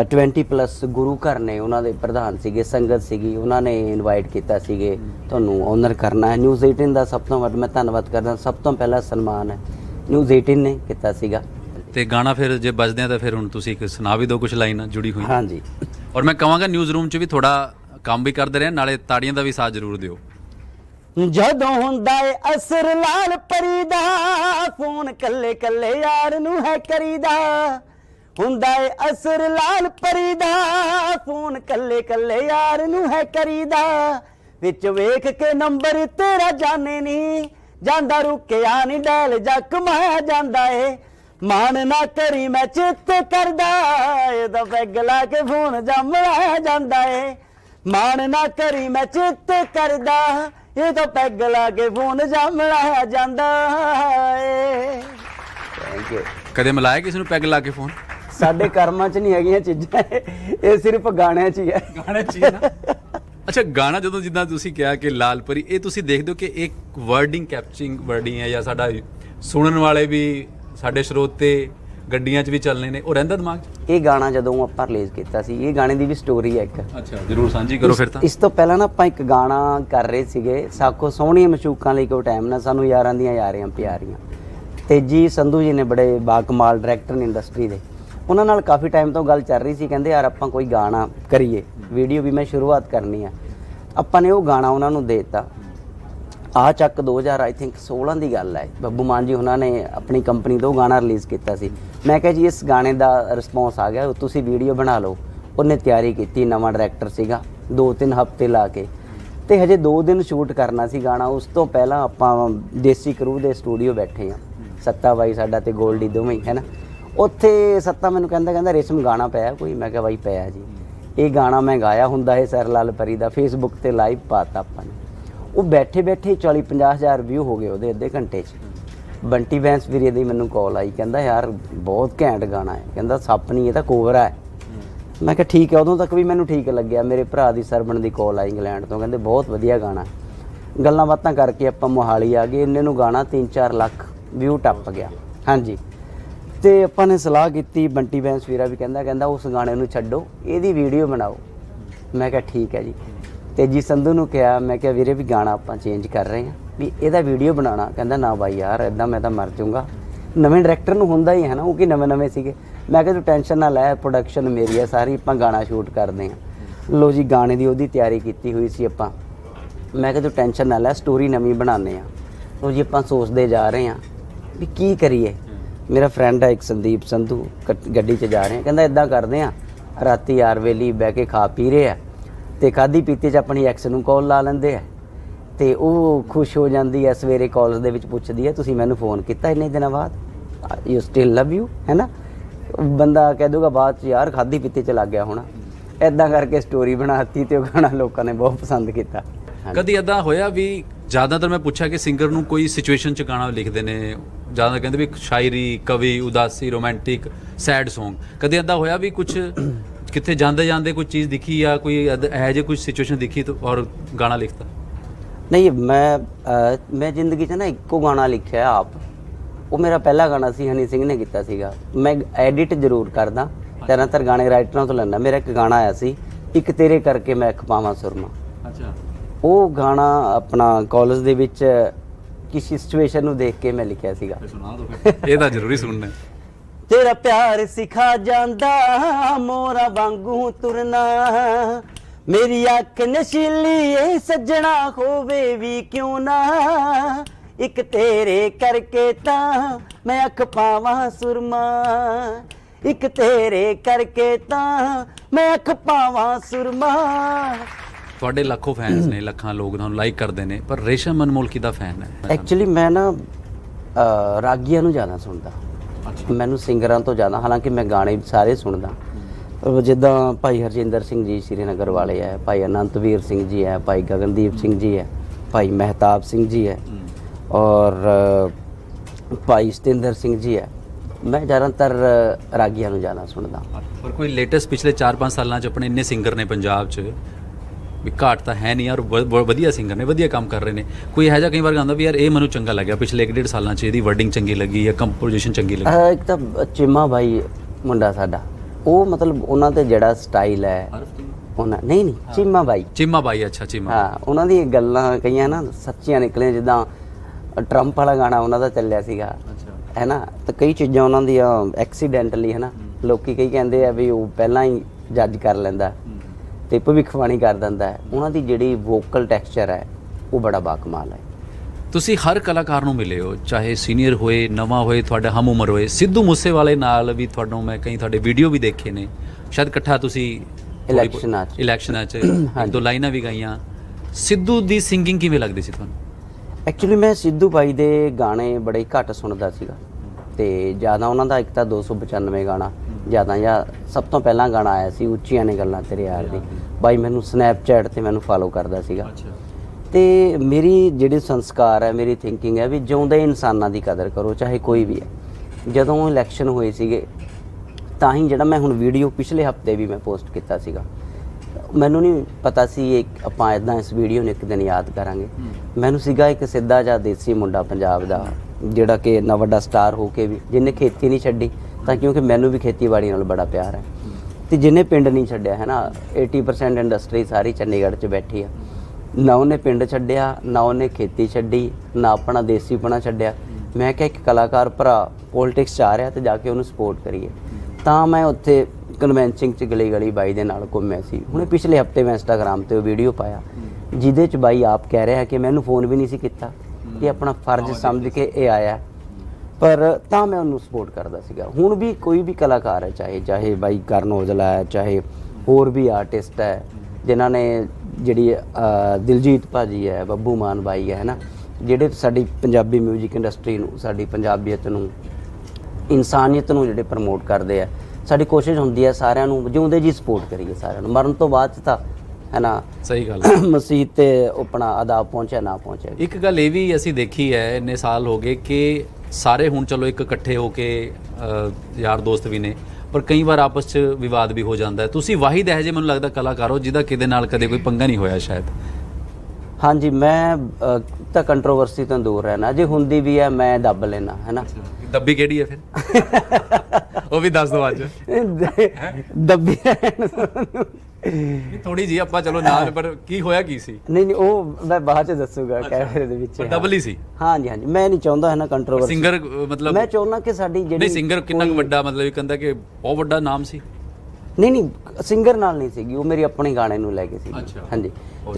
ਅ, 20 ਪਲੱਸ ਗੁਰੂ ਘਰ ਨੇ ਉਹਨਾਂ ਦੇ ਪ੍ਰਧਾਨ ਸੀਗੇ ਸੰਗਤ ਸੀਗੀ ਉਹਨਾਂ ਨੇ ਇਨਵਾਈਟ ਕੀਤਾ ਸੀਗੇ ਤੁਹਾਨੂੰ ਆਨਰ ਕਰਨਾ ਹੈ। ਨਿਊਜ਼ 18 ਦਾ ਸਭ ਤੋਂ ਵੱਧ ਮੈਂ ਧੰਨਵਾਦ ਕਰਦਾ ਸਭ ਤੋਂ ਪਹਿਲਾ ਸਨਮਾਨ ਹੈ। ਨਿਊਜ਼ 18 ਨੇ ਕੀਤਾ ਸੀਗਾ। ਤੇ ਗਾਣਾ ਫਿਰ ਜੇ ਵੱਜਦੇ ਆ ਤਾਂ ਫਿਰ ਹੁਣ ਤੁਸੀਂ ਇੱਕ ਸੁਣਾ ਵੀ ਦਿਓ ਕੁਝ ਲਾਈਨਾਂ ਜੁੜੀ ਹੋਈ। ਹਾਂਜੀ। ਔਰ ਮੈਂ ਕਹਾਂਗਾ ਨਿਊਜ਼ ਰੂਮ 'ਚ ਵੀ ਥੋੜਾ ਕੰਮ ਵੀ ਕਰਦੇ ਰਹੇ ਨਾਲੇ ਤਾੜੀਆਂ ਦਾ ਵੀ ਸਾਥ ਜ਼ਰੂਰ ਦਿਓ। ਜਦੋਂ ਹੁੰਦਾ ਏ ਅਸਰ ਲਾਲ ਪਰੀ ਦਾ ਫੋਨ ਕੱਲੇ ਕੱਲੇ ਯਾਰ ਨੂੰ ਹੈ ਕਰੀਦਾ। ਹੁੰਦਾ ਏ ਅਸਰ ਲਾਲ ਪਰੀ ਦਾ ਫੋਨ ਕੱਲੇ ਕੱਲੇ ਯਾਰ ਨੂੰ ਹੈ ਕਰੀਦਾ। ਵਿੱਚ ਵੇਖ ਕੇ ਨੰਬਰ ਤੇਰਾ ਜਾਣੇ ਨਹੀਂ ਜਾਂਦਾ ਰੁਕਿਆ ਨਹੀਂ ਡੈਲ ਜਾ ਮਾਇਆ ਜਾਂਦਾ ਏ। ਮਾਨ ਨਾ ਕਰੀ ਮੈਂ ਚਿੱਤ ਕਰਦਾ ਇਹਦਾ ਪੈਗ ਲਾ ਕੇ ਫੋਨ ਜੰਮਿਆ ਜਾਂਦਾ ਏ। ਮਾਣ ਨਾ ਕਰੀ ਮੈਂ ਚਿੱਤ ਕਰਦਾ ਇਹ ਤਾਂ ਪੈਗ ਲਾ ਕੇ ਫੋਨ ਜੰਮਿਆ ਜਾਂਦਾ ਏ ਥੈਂਕ ਯੂ ਕਦੇ ਮਿਲਾਇਆ ਕਿਸੇ ਨੂੰ ਪੈਗ ਲਾ ਕੇ ਫੋਨ? ਸਾਡੇ ਕਰਮਾਂ 'ਚ ਨਹੀਂ ਹੈਗੀਆਂ ਚੀਜ਼ਾਂ ਇਹ ਸਿਰਫ ਗਾਣਿਆਂ 'ਚ ਹੀ ਹੈ। ਗਾਣੇ 'ਚ ਹੀ ਨਾ? ਅੱਛਾ ਗਾਣਾ ਜਦੋਂ ਜਿੱਦਾਂ ਤੁਸੀਂ ਕਿਹਾ ਕਿ ਲਾਲ ਪਰੀ ਇਹ ਤੁਸੀਂ ਦੇਖਦੇ ਹੋ ਕਿ ਇੱਕ ਵਰਡਿੰਗ ਕੈਪਚਰਿੰਗ ਵਰਡਿੰਗ ਹੈ ਜਾਂ ਸਾਡਾ ਸੁਣਨ ਵਾਲੇ ਵੀ ਸਾਡੇ ਸਰੋਤੇ ਗੱਡੀਆਂ 'ਚ ਵੀ ਚੱਲਨੇ ਨੇ। ਉਹ ਰਹਿੰਦਾ ਦਿਮਾਗ 'ਚ? ਇਹ ਗਾਣਾ ਜਦੋਂ ਆਪਾਂ ਰਿਲੀਜ਼ ਕੀਤਾ ਸੀ ਇਹ ਗਾਣੇ ਦੀ ਵੀ ਸਟੋਰੀ ਹੈ ਇੱਕ। ਅੱਛਾ ਜਰੂਰ ਸਾਂਝੀ ਕਰੋ ਫਿਰ ਤਾਂ। ਇਸ ਤੋਂ ਪਹਿਲਾਂ ਨਾ ਆਪਾਂ ਇੱਕ ਗਾਣਾ ਕਰ ਰਹੇ ਸੀਗੇ ਸਾਕੋ ਸੋਹਣੀਆਂ ਮਸ਼ੂਕਾਂ ਲਈ ਕੋਈ ਟਾਈਮ ਨਾ ਸਾਨੂੰ ਯਾਰਾਂ ਦੀਆਂ ਯਾਰੀਆਂ ਪਿਆਰੀਆਂ। ਤੇ ਜੀ ਸੰਧੂ ਜੀ ਨੇ ਬੜੇ ਬਾਕਮਾਲ ਡਾਇਰੈਕਟਰ ਨੇ ਇੰਡਸਟਰੀ ਦੇ। ਉਹਨਾਂ ਨਾਲ ਕਾਫੀ ਟਾਈਮ ਤੋਂ ਗੱਲ ਚੱਲ ਰਹੀ ਸੀ ਕਹਿੰਦੇ ਯਾਰ ਆਪਾਂ ਕੋਈ ਗਾਣਾ ਕਰੀਏ ਵੀਡੀਓ ਵੀ ਮੈਂ ਸ਼ੁਰੂਆਤ ਕਰਨੀ ਆ। ਆਪਾਂ ਨੇ ਉਹ ਗਾਣਾ ਉਹਨਾਂ ਨੂੰ ਦੇ ਦਿੱਤਾ। ਆ ਚੱਕ 2000 ਆਈ ਥਿੰਕ 16 ਦੀ ਗੱਲ ਹੈ। ਬੱਬੂ ਮਾਨ ਜੀ ਉਹਨਾਂ ਨੇ ਆਪਣੀ ਕੰਪਨੀ ਤੋਂ ਗਾਣਾ ਰਿਲੀਜ਼ ਕੀਤਾ ਸੀ। ਮੈਂ ਕਿਹਾ ਜੀ, ਇਸ ਗਾਣੇ ਦਾ ਰਿਸਪੌਂਸ ਆ ਗਿਆ। ਤੁਸੀਂ ਵੀਡੀਓ ਬਣਾ ਲਓ। ਉਹਨੇ ਤਿਆਰੀ ਕੀਤੀ, ਨਵਾਂ ਡਾਇਰੈਕਟਰ ਸੀਗਾ। 2-3 ਹਫ਼ਤੇ ਲਾ ਕੇ। ਤੇ ਹਜੇ 2 ਦਿਨ ਸ਼ੂਟ ਕਰਨਾ ਸੀ ਗਾਣਾ। ਉਸ ਤੋਂ ਪਹਿਲਾਂ ਆਪਾਂ ਦੇਸੀ ਕਰੂ ਦੇ ਸਟੂਡੀਓ ਬੈਠੇ ਆ ਸੱਤਾ ਬਾਈ ਸਾਡਾ ਤੇ ਗੋਲਡੀ ਦੋਵੇਂ, ਹੀ ਹੈ ਨਾ? ਉੱਥੇ ਸੱਤਾ ਮੈਨੂੰ ਕਹਿੰਦਾ ਕਹਿੰਦਾ ਰੇਸ਼ਮ ਗਾਣਾ ਪਿਆ ਕੋਈ? ਮੈਂ ਕਿਹਾ ਬਾਈ ਪਿਆ ਜੀ। ਇਹ ਗਾਣਾ ਮੈਂ ਗਾਇਆ ਹੁੰਦਾ ਹੈ ਸਰ ਲਾਲ ਪਰੀ ਦਾ। ਫੇਸਬੁੱਕ ਤੇ ਲਾਈਵ ਪਾਤਾ ਆਪਾਂ ਨੇ। ਉਹ ਬੈਠੇ ਬੈਠੇ 40 50 ਹਜ਼ਾਰ ਵਿਊ ਹੋ ਗਏ ਉਹਦੇ ਅੱਧੇ ਘੰਟੇ 'ਚ। ਬੰਟੀ ਬੈਂਸ ਵੀਰੇ ਦੀ ਮੈਨੂੰ ਕਾਲ ਆਈ ਕਹਿੰਦਾ ਯਾਰ ਬਹੁਤ ਘੈਂਟ ਗਾਣਾ ਹੈ। ਕਹਿੰਦਾ ਸੱਪ ਨਹੀਂ ਇਹ ਤਾਂ ਕੋਬਰਾ ਹੈ। ਮੈਂ ਕਿਹਾ ਠੀਕ ਹੈ ਉਦੋਂ ਤੱਕ ਵੀ ਮੈਨੂੰ ਠੀਕ ਲੱਗਿਆ। ਮੇਰੇ ਭਰਾ ਦੀ ਸਰਵਣ ਦੀ ਕਾਲ ਆਈ ਇੰਗਲੈਂਡ ਤੋਂ ਕਹਿੰਦੇ ਬਹੁਤ ਵਧੀਆ ਗਾਣਾ ਗੱਲਾਂ ਬਾਤਾਂ ਕਰਕੇ ਆਪਾਂ ਮੋਹਾਲੀ ਆ ਗਏ। ਇੰਨੇ ਨੂੰ ਗਾਣਾ 3-4 ਲੱਖ ਵਿਊ ਟੱਪ ਗਿਆ। ਹਾਂਜੀ। ਤੇ ਆਪਾਂ ਨੇ ਸਲਾਹ ਕੀਤੀ ਬੰਟੀ ਬੈਂਸ ਵੀਰਾ ਵੀ ਕਹਿੰਦਾ ਕਹਿੰਦਾ ਉਸ ਗਾਣੇ ਨੂੰ ਛੱਡੋ ਇਹਦੀ ਵੀਡੀਓ ਬਣਾਓ। ਮੈਂ ਕਿਹਾ ਠੀਕ ਹੈ ਜੀ। ਤੇ ਜੀ ਸੰਧੂ ਨੂੰ ਕਿਹਾ, ਮੈਂ ਕਿਹਾ, ਵੀਰੇ, ਵੀ ਗਾਣਾ ਆਪਾਂ ਚੇਂਜ ਕਰ ਰਹੇ ਹਾਂ। ਵੀ ਇਹਦਾ ਵੀਡੀਓ ਬਣਾਉਣਾ। ਕਹਿੰਦਾ, ਨਾ ਬਾਈ ਯਾਰ ਇਦਾਂ ਮੈਂ ਤਾਂ ਮਰ ਜਾਊਂਗਾ। ਨਵੇਂ ਡਾਇਰੈਕਟਰ ਨੂੰ ਹੁੰਦਾ ਹੀ ਹੈ ਨਾ, ਉਹ ਕਿ ਨਵੇਂ ਨਵੇਂ ਸੀਗੇ। ਮੈਂ ਕਿਹਾ, ਤੂੰ ਟੈਨਸ਼ਨ ਨਾ ਲੈ ਪ੍ਰੋਡਕਸ਼ਨ ਮੇਰੀ ਹੈ ਸਾਰੀ, ਆਪਾਂ ਗਾਣਾ ਸ਼ੂਟ ਕਰਦੇ ਹਾਂ। ਲੋ ਜੀ, ਗਾਣੇ ਦੀ ਉਹਦੀ ਤਿਆਰੀ ਕੀਤੀ ਹੋਈ ਸੀ ਆਪਾਂ। ਮੈਂ ਕਿਹਾ, ਤੂੰ ਟੈਨਸ਼ਨ ਨਾ ਲੈ ਸਟੋਰੀ ਨਵੀਂ ਬਣਾਉਂਦੇ ਆ ਲੋ ਜੀ, ਆਪਾਂ ਸੋਚਦੇ ਜਾ ਰਹੇ ਹਾਂ ਵੀ ਕੀ ਕਰੀਏ। ਮੇਰਾ ਫਰੈਂਡ ਹੈ ਇੱਕ ਸੰਦੀਪ ਸੰਧੂ, ਕ- ਗੱਡੀ 'ਚ ਜਾ ਰਹੇ। ਆ ਕਹਿੰਦਾ ਇਦਾਂ ਕਰਦੇ ਆ ਰਾਤੀ ਯਾਰ ਵੇਲੀ ਬਹਿ ਕੇ ਖਾ ਪੀ ਰਹੇ ਆ। ਤੇ ਖਾਦੀ ਪੀਤੀ 'ਚ ਆਪਣੀ ਐਕਸ ਨੂੰ ਕਾਲ ਲਾ ਲੈਂਦੇ ਆ। ਤੇ ਉਹ ਖੁਸ਼ ਹੋ ਜਾਂਦੀ ਹੈ ਸਵੇਰੇ ਕਾਲਜ ਦੇ ਵਿੱਚ ਪੁੱਛਦੀ ਹੈ ਤੁਸੀਂ ਮੈਨੂੰ ਫੋਨ ਕੀਤਾ ਇੰਨੇ ਦਿਨਾਂ ਬਾਅਦ? ਯੂ ਸਟਿਲ ਲਵ ਯੂ ਹੈ ਨਾ ਬੰਦਾ ਕਹਿ ਦੂਗਾ, ਬਾਅਦ ਚ ਯਾਰ ਖਾਦੀ ਪੀਤੀ ਚ ਲੱਗ ਗਿਆ ਹੋਣਾ। ਐਦਾਂ ਕਰਕੇ ਸਟੋਰੀ ਬਣਾਤੀ ਤੇ ਉਹ ਗਾਣਾ ਲੋਕਾਂ ਨੇ ਬਹੁਤ ਪਸੰਦ ਕੀਤਾ। ਹਾਂਜੀ। ਕਦੀ ਇਦਾਂ ਹੋਇਆ ਵੀ ਜ਼ਿਆਦਾਤਰ ਮੈਂ ਪੁੱਛਿਆ ਕਿ ਸਿੰਗਰ ਨੂੰ ਕੋਈ ਸਿਚੁਏਸ਼ਨ ਚ ਗਾਣਾ ਲਿਖਦੇ ਨੇ? ਜ਼ਿਆਦਾ ਕਹਿੰਦੇ ਵੀ ਸ਼ਾਇਰੀ, ਕਵੀ, ਉਦਾਸੀ ਰੋਮਾਂਟਿਕ ਸੈਡ Song ਕਦੇ ਇਦਾਂ ਹੋਇਆ ਵੀ ਕੁਝ ਕਿੱਥੇ ਜਾਂਦੇ ਜਾਂਦੇ ਕੋਈ ਚੀਜ਼ ਦਿਖੀ ਜਾਂ ਕੋਈ ਇਹੋ ਜਿਹੀ ਕੋਈ ਸਿਚੁਏਸ਼ਨ ਦਿਖੀ ਤਾਂ ਔਰ ਗਾਣਾ ਲਿਖਤਾ? ਨਹੀਂ ਮੈਂ ਅਹ, ਮੈਂ ਜ਼ਿੰਦਗੀ 'ਚ ਨਾ ਇੱਕੋ ਗਾਣਾ ਲਿਖਿਆ ਆਪ। ਉਹ ਮੇਰਾ ਪਹਿਲਾ ਗਾਣਾ ਸੀ ਹਨੀ ਸਿੰਘ ਨੇ ਕੀਤਾ ਸੀਗਾ। ਮੈਂ ਐਡਿਟ ਜ਼ਰੂਰ ਕਰਦਾ। ਜ਼ਿਆਦਾਤਰ ਗਾਣੇ ਰਾਈਟਰਾਂ ਤੋਂ ਲੈਣਾ ਮੇਰਾ ਇੱਕ ਗਾਣਾ ਆਇਆ ਸੀ ਇੱਕ ਤੇਰੇ ਕਰਕੇ ਮੈਂ ਅੱਖ ਪਾਵਾਂ ਸੁਰਮਾ। ਅੱਛਾ। ਉਹ ਗਾਣਾ ਆਪਣਾ ਕਾਲਜ ਦੇ ਵਿੱਚ ਕਿਸੇ ਸਿਚੁਏਸ਼ਨ ਨੂੰ ਦੇਖ ਕੇ ਮੈਂ ਲਿਖਿਆ ਸੀਗਾ। ਸੁਣਾ ਫਿਰ। ਇਹ ਤਾਂ ਜ਼ਰੂਰੀ ਸੁਣਨਾ ਹੈ। ਤੇਰਾ ਪਿਆਰ ਸਿਖਾ ਜਾਂਦਾ ਮੋਰਾ ਵਾਂਗੂ ਤੁਰਨਾ। ਮੇਰੀ ਅੱਖ ਨਸ਼ੀਲੀ ਏ ਸੱਜਣਾ ਹੋਵੇ ਵੀ ਕਿਉਂ ਨਾ? ਇੱਕ ਤੇਰੇ ਕਰਕੇ ਤਾਂ ਮੈਂ ਅੱਖ ਪਾਵਾਂ ਸੁਰਮਾ। ਇੱਕ ਤੇਰੇ ਕਰਕੇ ਤਾਂ ਮੈਂ ਅੱਖ ਪਾਵਾਂ ਸੁਰਮਾ। ਤੁਹਾਡੇ ਲੱਖੋਂ ਫੈਨਸ ਨੇ ਲੱਖਾਂ ਲੋਕ ਤੁਹਾਨੂੰ ਲਾਈਕ ਕਰਦੇ ਨੇ ਪਰ ਰੇਸ਼ਮ ਅਨਮੋਲ ਕਿਦਾ ਫੈਨ ਹੈ। ਐਕਚੁਅਲੀ ਮੈਂ ਨਾ ਰਾਗੀਆਂ ਨੂੰ ਜ਼ਿਆਦਾ ਸੁਣਦਾ। ਮੈਨੂੰ ਸਿੰਗਰਾਂ ਤੋਂ ਜ਼ਿਆਦਾ ਹਾਲਾਂਕਿ ਮੈਂ ਗਾਣੇ ਸਾਰੇ ਸੁਣਦਾ। ਜਿੱਦਾਂ ਭਾਈ ਹਰਜਿੰਦਰ ਸਿੰਘ ਜੀ ਸ਼੍ਰੀਨਗਰ ਵਾਲੇ ਹੈ ਭਾਈ ਅਨੰਤਵੀਰ ਸਿੰਘ ਜੀ ਹੈ ਭਾਈ ਗਗਨਦੀਪ ਸਿੰਘ ਜੀ ਹੈ ਭਾਈ ਮਹਿਤਾਬ ਸਿੰਘ ਜੀ ਹੈ। ਔਰ ਭਾਈ ਸਤਿੰਦਰ ਸਿੰਘ ਜੀ ਹੈ ਮੈਂ ਜ਼ਿਆਦਾਤਰ ਰਾਗੀਆਂ ਨੂੰ ਜ਼ਿਆਦਾ ਸੁਣਦਾ। ਪਰ ਕੋਈ ਲੇਟੈਸਟ ਪਿਛਲੇ 4-5 ਸਾਲਾਂ ਚ ਆਪਣੇ ਇੰਨੇ ਸਿੰਗਰ ਨੇ ਪੰਜਾਬ ਚ ਵੀ ਘਾਟ ਤਾਂ ਹੈ ਨਹੀਂ ਯਾਰ ਵਧੀਆ ਸਿੰਗਰ ਨੇ ਵਧੀਆ ਕੰਮ ਕਰ ਰਹੇ ਨੇ। ਕੋਈ ਇਹੋ ਜਿਹਾ ਕਈ ਵਾਰ ਕਹਿੰਦਾ ਵੀ ਯਾਰ ਇਹ ਮੈਨੂੰ ਚੰਗਾ ਲੱਗਿਆ ਪਿਛਲੇ 1.5 ਸਾਲਾਂ ਚ ਇਹਦੀ ਵਰਡਿੰਗ ਚੰਗੀ ਲੱਗੀ ਜਾਂ ਕੰਪੋਜੀਸ਼ਨ ਚੰਗੀ ਲੱਗੀ। ਇੱਕ ਤਾਂ ਚਿਮਾ ਭਾਈ ਮੁੰਡਾ ਸਾਡਾ ਉਹ ਮਤਲਬ ਉਹਨਾਂ ਤੇ ਜਿਹੜਾ ਸਟਾਈਲ ਹੈ ਉਹਨਾਂ ਨਹੀਂ ਨਹੀਂ ਚਿਮਾ ਭਾਈ ਚੀਮਾ ਬਾਈ ਅੱਛਾ ਚੀਮਾ ਹਾਂ ਉਹਨਾਂ ਦੀ ਗੱਲਾਂ ਕਈਆਂ ਨਾ ਸੱਚੀਆਂ ਨਿਕਲੀਆਂ ਜਿੱਦਾਂ ਟਰੰਪ ਵਾਲਾ ਗਾਣਾ ਉਹਨਾਂ ਦਾ ਚੱਲਿਆ ਸੀਗਾ। ਅੱਛਾ। ਹੈ ਨਾ? ਤਾਂ ਕਈ ਚੀਜ਼ਾਂ ਉਹਨਾਂ ਦੀਆਂ ਐਕਸੀਡੈਂਟਲੀ ਹੈ ਨਾ? ਲੋਕੀ ਕਈ ਕਹਿੰਦੇ ਆ ਵੀ ਉਹ ਪਹਿਲਾਂ ਹੀ ਜੱਜ ਕਰ ਲੈਂਦਾ। ਤੇ ਭਵਿੱਖਬਾਣੀ ਕਰ ਦਿੰਦਾ ਹੈ। ਉਹਨਾਂ ਦੀ ਜਿਹੜੀ ਵੋਕਲ ਟੈਕਸਚਰ ਹੈ ਉਹ ਬੜਾ ਬਾਕਮਾਲ ਹੈ। ਤੁਸੀਂ ਹਰ ਕਲਾਕਾਰ ਨੂੰ ਮਿਲੇ ਹੋ ਚਾਹੇ ਸੀਨੀਅਰ ਹੋਏ ਨਵਾਂ ਹੋਏ ਤੁਹਾਡਾ ਹਮ ਉਮਰ ਹੋਏ ਸਿੱਧੂ ਮੂਸੇਵਾਲੇ ਨਾਲ ਵੀ ਤੁਹਾਨੂੰ ਮੈਂ ਕਈ ਤੁਹਾਡੇ ਵੀਡੀਓ ਵੀ ਦੇਖੇ ਨੇ। ਸ਼ਾਇਦ ਇਕੱਠਾ ਤੁਸੀਂ ਇਲੈਕਸ਼ਨਾਂ 'ਚ। ਇਲੈਕਸ਼ਨਾਂ 'ਚ। ਦੋ ਲਾਈਨਾਂ ਵੀ ਗਾਈਆਂ। ਸਿੱਧੂ ਦੀ ਸਿੰਗਿੰਗ ਕਿਵੇਂ ਲੱਗਦੀ ਸੀ ਤੁਹਾਨੂੰ? ਐਕਚੁਅਲੀ ਮੈਂ ਸਿੱਧੂ ਬਾਈ ਦੇ ਗਾਣੇ ਬੜੇ ਘੱਟ ਸੁਣਦਾ ਸੀਗਾ। ਤੇ ਜ਼ਿਆਦਾ ਉਹਨਾਂ ਦਾ ਇੱਕ ਤਾਂ 295 ਗਾਣਾ ਜ਼ਿਆਦਾ ਜਾਂ ਸਭ ਤੋਂ ਪਹਿਲਾਂ ਗਾਣਾ ਆਇਆ ਸੀ ਉੱਚੀਆਂ ਨੇ ਗੱਲਾਂ ਤੇਰੇ ਯਾਰ ਦੀ। ਬਾਈ ਮੈਨੂੰ ਸਨੈਪਚੈਟ ਤੇ ਮੈਨੂੰ ਫਾਲੋ ਕਰਦਾ ਸੀਗਾ। ਤੇ ਮੇਰੀ ਜਿਹੜੀ ਸੰਸਕਾਰ ਹੈ ਮੇਰੀ ਥਿੰਕਿੰਗ ਹੈ ਵੀ ਜਿਉਂਦੇ ਇਨਸਾਨਾਂ ਦੀ ਕਦਰ ਕਰੋ ਚਾਹੇ ਕੋਈ ਵੀ ਹੈ। ਜਦੋਂ ਇਲੈਕਸ਼ਨ ਹੋਏ ਸੀਗੇ ਤਾਂ ਹੀ ਜਿਹੜਾ ਮੈਂ ਹੁਣ ਵੀਡੀਓ ਪਿਛਲੇ ਹਫ਼ਤੇ ਵੀ ਮੈਂ ਪੋਸਟ ਕੀਤਾ ਸੀਗਾ। ਮੈਨੂੰ ਨਹੀਂ ਪਤਾ ਸੀ ਇਹ ਆਪਾਂ ਇਦਾਂ ਇਸ ਵੀਡੀਓ ਨੂੰ ਇੱਕ ਦਿਨ ਯਾਦ ਕਰਾਂਗੇ। ਮੈਨੂੰ ਸੀਗਾ ਇੱਕ ਸਿੱਧਾ ਜਿਹਾ ਦੇਸੀ ਮੁੰਡਾ ਪੰਜਾਬ ਦਾ ਜਿਹੜਾ ਕਿ ਇੰਨਾ ਵੱਡਾ ਸਟਾਰ ਹੋ ਕੇ ਵੀ ਜਿਹਨੇ ਖੇਤੀ ਨਹੀਂ ਛੱਡੀ ਤਾਂ ਕਿਉਂਕਿ ਮੈਨੂੰ ਵੀ ਖੇਤੀਬਾੜੀ ਨਾਲ ਬੜਾ ਪਿਆਰ ਹੈ। ਤੇ ਜਿਹਨੇ ਪਿੰਡ ਨਹੀਂ ਛੱਡਿਆ ਹੈ ਨਾ 80% ਇੰਡਸਟਰੀ ਸਾਰੀ ਚੰਡੀਗੜ੍ਹ 'ਚ ਬੈਠੀ ਆ। ਨਾ ਉਹਨੇ ਪਿੰਡ ਛੱਡਿਆ ਨਾ ਉਹਨੇ ਖੇਤੀ ਛੱਡੀ ਨਾ ਆਪਣਾ ਦੇਸੀਪਣਾ ਛੱਡਿਆ। ਮੈਂ ਕਿਹਾ ਇੱਕ ਕਲਾਕਾਰ ਭਰਾ ਪੋਲਿਟਿਕਸ 'ਚ ਆ ਰਿਹਾ ਤੇ ਜਾ ਕੇ ਉਹਨੂੰ ਸਪੋਰਟ ਕਰੀਏ। ਤਾਂ ਮੈਂ ਉੱਥੇ ਕਨਵੈਨਸਿੰਗ 'ਚ ਗਲੀ ਗਲੀ ਬਾਈ ਦੇ ਨਾਲ ਘੁੰਮਿਆ ਸੀ। ਹੁਣੇ ਪਿਛਲੇ ਹਫ਼ਤੇ ਮੈਂ ਇੰਸਟਾਗ੍ਰam ਤੇ ਉਹ ਵੀਡੀਓ ਪਾਇਆ। ਜਿਹਦੇ 'ਚ ਬਾਈ ਆਪ ਕਹਿ ਰਿਹਾ ਕਿ ਮੈਨੂੰ ਫੋਨ ਵੀ ਨਹੀਂ ਸੀ ਕੀਤਾ ਇਹ ਆਪਣਾ ਫਰਜ਼ ਸਮਝ ਕੇ ਇਹ ਆਇਆ। ਪਰ ਤਾਂ ਮੈਂ ਉਹਨੂੰ ਸਪੋਰਟ ਕਰਦਾ ਸੀਗਾ। ਹੁਣ ਵੀ ਕੋਈ ਵੀ ਕਲਾਕਾਰ ਹੈ ਚਾਹੇ ਚਾਹੇ ਬਾਈ ਕਰਨ ਔਜਲਾ ਹੈ ਚਾਹੇ ਹੋਰ ਵੀ ਆਰਟਿਸਟ ਹੈ ਜਿਨ੍ਹਾਂ ਨੇ ਜਿਹੜੀ ਅਹ, ਦਿਲਜੀਤ ਭਾਜੀ ਹੈ ਬੱਬੂ ਮਾਨ ਬਾਈ ਹੈ ਨਾ ਜਿਹੜੇ ਸਾਡੀ ਪੰਜਾਬੀ 뮤직 ਇੰਡਸਟਰੀ ਨੂੰ ਸਾਡੀ ਪੰਜਾਬੀਅਤ ਨੂੰ ਇਨਸਾਨੀਅਤ ਨੂੰ ਜਿਹੜੇ ਪ੍ਰਮੋਟ ਕਰਦੇ ਆ ਸਾਡੀ ਕੋਸ਼ਿਸ਼ ਹੁੰਦੀ ਹੈ ਸਾਰਿਆਂ ਨੂੰ ਜਿਉਂਦੇ ਜੀ ਸਪੋਰਟ ਕਰੀਏ ਸਾਰਿਆਂ ਨੂੰ। ਮਰਨ ਤੋਂ ਬਾਅਦ 'ਚ ਤਾਂ ਹੈ ਨਾ ਸਹੀ ਗੱਲ ਹੈ। ਮਸਜਿਦ ਤੇ ਆਪਣਾ ਅਦਾ ਪਹੁੰਚਿਆ ਨਾ ਪਹੁੰਚਿਆ ਇੱਕ ਗੱਲ ਇਹ ਵੀ ਅਸੀਂ ਦੇਖੀ ਹੈ ਇੰਨੇ ਸਾਲ ਹੋ ਗਏ ਕਿ ਸਾਰੇ ਹੁਣ ਚਲੋ ਇੱਕ ਇਕੱਠੇ ਹੋ ਕੇ ਯਾਰ ਦੋਸਤ ਵੀ ਨੇ ਪਰ ਕਈ ਵਾਰ ਆਪਸ 'ਚ ਵਿਵਾਦ ਵੀ ਹੋ ਜਾਂਦਾ ਹੈ। ਤੁਸੀਂ ਵਾਹਿਦ ਹੈ ਜੇ ਮੈਨੂੰ ਲੱਗਦਾ ਕਲਾਕਾਰ ਹੋ ਜਿਹਦਾ ਕਿਤੇ ਨਾਲ ਕਦੇ ਕੋਈ ਪੰਗਾ ਨਹੀਂ ਹੋਇਆ ਸ਼ਾਇਦ। ਹਾਂਜੀ ਮੈਂ ਤਾਂ ਕੰਟਰੋਵਰਸੀ ਤੋਂ ਦੂਰ ਰਹਿਣਾ। ਜੇ ਹੁੰਦੀ ਵੀ ਹੈ ਮੈਂ ਦੱਬ ਲੈਣਾ ਹੈ ਨਾ ਦੱਬੀ ਕਿਹੜੀ ਹੈ ਫਿਰ? ਉਹ ਵੀ ਦੱਸ ਦਿਓ ਅੱਜ। [LAUGHS] ਦੱਬੀ ਥੋੜੀ ਜੀ ਆਪਾਂ ਚਲੋ ਨਾਲ ਪਰ ਕੀ ਹੋਇਆ ਕੀ ਸੀ? ਨਹੀਂ ਨਹੀਂ ਉਹ ਮੈਂ ਬਾਅਦ ਚ ਦੱਸੂਗਾ ਕੈਮਰੇ ਦੇ ਵਿੱਚ ਡਬਲ ਹੀ। ਸੀ? ਹਾਂਜੀ ਹਾਂਜੀ। ਮੈਂ ਨਹੀਂ ਚਾਹੁੰਦਾ ਹੈ ਨਾ ਕੰਟਰੋਵਰਸੀ ਸਿੰਗਰ ਮਤਲਬ ਮੈਂ ਚਾਹੁੰਦਾ ਕਿ ਸਾਡੀ ਨਹੀਂ ਜਿਹੜੀ ਸਿੰਗਰ ਕਿੰਨਾ ਵੱਡਾ ਮਤਲਬ ਇਹ ਕਹਿੰਦਾ ਕਿ ਬਹੁਤ ਵੱਡਾ ਨਾਮ ਸੀ? ਨਹੀਂ ਨਹੀਂ ਸਿੰਗਰ ਨਾਲ ਨਹੀਂ ਸੀਗੀ। ਉਹ ਮੇਰੀ ਆਪਣੇ ਗਾਣੇ ਨੂੰ ਲੈ ਕੇ ਸੀ। ਹਾਂਜੀ।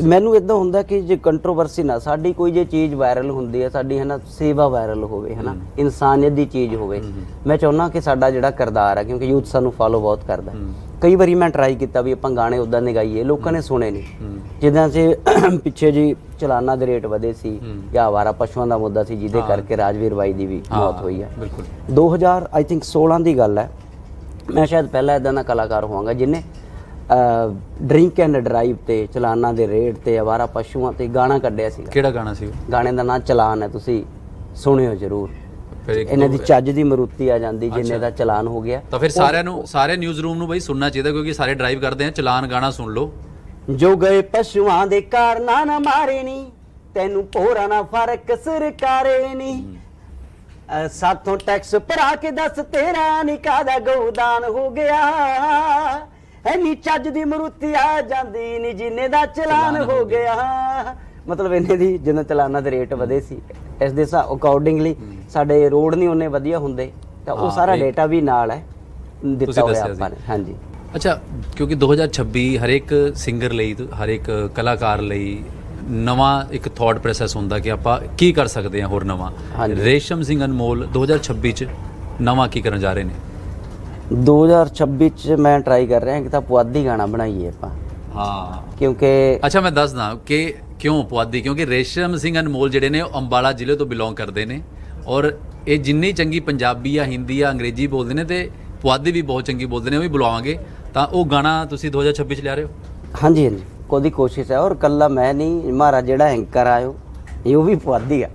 ਮੈਨੂੰ ਇਦਾਂ ਹੁੰਦਾ ਕਿ ਜੇ ਕੰਟਰੋਵਰਸੀ ਨਾ ਸਾਡੀ ਕੋਈ ਜੇ ਚੀਜ਼ ਵਾਇਰਲ ਹੁੰਦੀ ਹੈ ਸਾਡੀ ਹੈ ਨਾ ਸੇਵਾ ਵਾਇਰਲ ਹੋਵੇ ਹੈ। ਨਾ ਇਨਸਾਨੀਅਤ ਦੀ ਚੀਜ਼ ਹੋਵੇ। ਮੈਂ ਚਾਹੁੰਦਾ ਕਿ ਸਾਡਾ ਜਿਹੜਾ ਕਿਰਦਾਰ ਹੈ ਕਿਉਂਕਿ ਯੂਥ ਸਾਨੂੰ ਫਾਲੋ ਬਹੁਤ ਕਰਦਾ। ਕਈ ਵਾਰੀ ਮੈਂ ਟਰਾਈ ਕੀਤਾ ਵੀ ਆਪਾਂ ਗਾਣੇ ਉਦਾਂ ਦੇ ਗਾਈਏ ਲੋਕਾਂ ਨੇ ਸੁਣੇ ਨਹੀਂ। ਜਿੱਦਾਂ ਚ [CLEARS THROAT] ਪਿੱਛੇ ਜੀ ਚਲਾਨਾਂ ਦੇ ਰੇਟ ਵਧੇ ਸੀ ਜਾਂ ਆਵਾਰਾ ਪਸ਼ੂਆਂ ਦਾ ਮੁੱਦਾ ਸੀ ਜਿਹਦੇ ਕਰਕੇ ਰਾਜਵੀਰ ਬਾਈ ਦੀ ਵੀ ਮੌਤ ਹੋਈ ਹੈ। ਬਿਲਕੁਲ। 2000 ਆਈ ਥਿੰਕ 16 ਦੀ ਗੱਲ ਹੈ। ਮੈਂ ਸ਼ਾਇਦ ਪਹਿਲਾ ਇਦਾਂ ਦਾ ਕਲਾਕਾਰ ਹੋਵਾਂਗਾ ਜਿਨੇ ਡਰਿੰਕ ਐਂਡ ਡਰਾਈਵ ਤੇ ਚਲਾਨਾਂ ਦੇ ਰੇਟ ਤੇ ਆਵਾਰਾ ਪਸ਼ੂਆਂ ਤੇ ਗਾਣਾ ਕੱਢਿਆ ਸੀਗਾ। ਕਿਹੜਾ ਗਾਣਾ ਸੀ? ਗਾਣੇ ਦਾ ਨਾਂ ਚਲਾਨ ਹੈ ਤੁਸੀਂ ਸੁਣਿਓ ਜ਼ਰੂਰ। ਫਿਰ ਇੱਕ ਇਹਨਾਂ ਦੀ ਚੱਜ ਦੀ ਮਰੂਤੀ ਆ ਜਾਂਦੀ ਜਿੰਨੇ ਦਾ ਚਲਾਨ ਹੋ ਗਿਆ। ਤਾਂ ਫਿਰ ਸਾਰਿਆਂ ਨੂੰ ਸਾਰੇ ਨਿਊਜ਼ ਰੂਮ ਨੂੰ ਬਈ ਸੁਣਨਾ ਚਾਹੀਦਾ ਕਿਉਂਕਿ ਸਾਰੇ ਡਰਾਈਵ ਕਰਦੇ ਆ ਚਲਾਨ ਗਾਣਾ ਸੁਣ ਲਓ। ਜੋ ਗਏ ਪਸ਼ੂਆਂ ਦੇ ਕਾਰਨਾਂ ਨਾ ਮਾਰੇ ਨੀ। ਤੈਨੂੰ ਪੋਰਾ ਨਾ ਫ਼ਰਕ ਸਰਕਾਰੇ ਨੀ। ਅਹ ਸਾਥੋਂ ਟੈਕਸ ਭਰਾ ਕੇ ਦੱਸ ਤੇਰਾ ਨਿਕਾਦਾ ਗਊਦਾਨ ਹੋ ਗਿਆ। ਐਨੀ ਚੱਜ ਦੀ ਮਰੂਤੀ ਆ ਜਾਂਦੀ ਨੀ ਜਿੰਨੇ ਦਾ ਚਲਾਨ ਹੋ ਗਿਆ। ਮਤਲਬ ਇਹਨੇ ਦੀ ਜਦੋਂ ਚਲਾਨਾਂ ਦੇ ਰੇਟ ਵਧੇ ਸੀ ਇਸ ਦੇ ਅਕੋਰਡਿੰਗਲੀ ਸਾਡੇ ਰੋਡ ਨਹੀਂ ਉਹਨੇ ਵਧੀਆ ਹੁੰਦੇ ਤਾਂ ਉਹ ਹਾਂ, ਸਾਰਾ ਡੇਟਾ ਵੀ ਨਾਲ ਹੈ ਦਿੱਤਾ ਹੋਇਆ ਆਪਾਂ ਨੇ ਹਾਂਜੀ। ਅੱਛਾ ਕਿਉਂਕਿ 2026 ਹਰੇਕ ਸਿੰਗਰ ਲਈ ਹਰੇਕ ਕਲਾਕਾਰ ਲਈ ਨਵਾਂ ਇੱਕ ਥਾਟ ਪ੍ਰੋਸੈਸ ਹੁੰਦਾ ਕਿ ਆਪਾਂ ਕੀ ਕਰ ਸਕਦੇ ਹਾਂ ਹੋਰ ਨਵਾਂ। ਰੇਸ਼ਮ ਸਿੰਘ ਅਨਮੋਲ 2026 ਚ ਨਵਾਂ ਕੀ ਕਰਨ ਜਾ ਰਹੇ ਨੇ? 2026 ਚ ਮੈਂ ਟਰਾਈ ਕਰ ਰਿਹਾ ਕਿ ਤਾਂ ਪੁਆਧੀ ਗਾਣਾ ਬਣਾਈਏ ਆਪਾਂ। ਹਾਂ। ਕਿਉਂਕਿ ਅੱਛਾ ਮੈਂ ਦੱਸਦਾ ਕਿ ਕਿਉਂ ਪੁਆਧੀ? ਕਿਉਂਕਿ ਰੇਸ਼ਮ ਸਿੰਘ ਅਨਮੋਲ ਜਿਹੜੇ ਨੇ ਉਹ ਅੰਬਾਲਾ ਜ਼ਿਲ੍ਹੇ ਤੋਂ ਬਿਲੋਂਗ ਕਰਦੇ ਨੇ ਔਰ ਇਹ ਜਿੰਨੀ ਚੰਗੀ ਪੰਜਾਬੀ ਆ ਹਿੰਦੀ ਆ ਅੰਗਰੇਜ਼ੀ ਬੋਲਦੇ ਨੇ ਤੇ ਪੁਆਧੀ ਵੀ ਬਹੁਤ ਚੰਗੀ ਬੋਲਦੇ ਨੇ ਉਹ ਵੀ ਬੁਲਾਵਾਂਗੇ। ਤਾਂ ਉਹ ਗਾਣਾ ਤੁਸੀਂ 2026 ਚ ਲਿਆ ਰਹੇ ਹੋ? ਹਾਂਜੀ ਹਾਂਜੀ। ਕੋਦੀ ਕੋਸ਼ਿਸ਼ ਹੈ ਔਰ ਕੱਲਾ ਮੈਂ ਨਹੀਂ ਮਾਰਾ ਜਿਹੜਾ ਐਂਕਰ ਆਇਓ ਇਹ ਉਹ ਵੀ ਪੁਆਧੀ ਆ।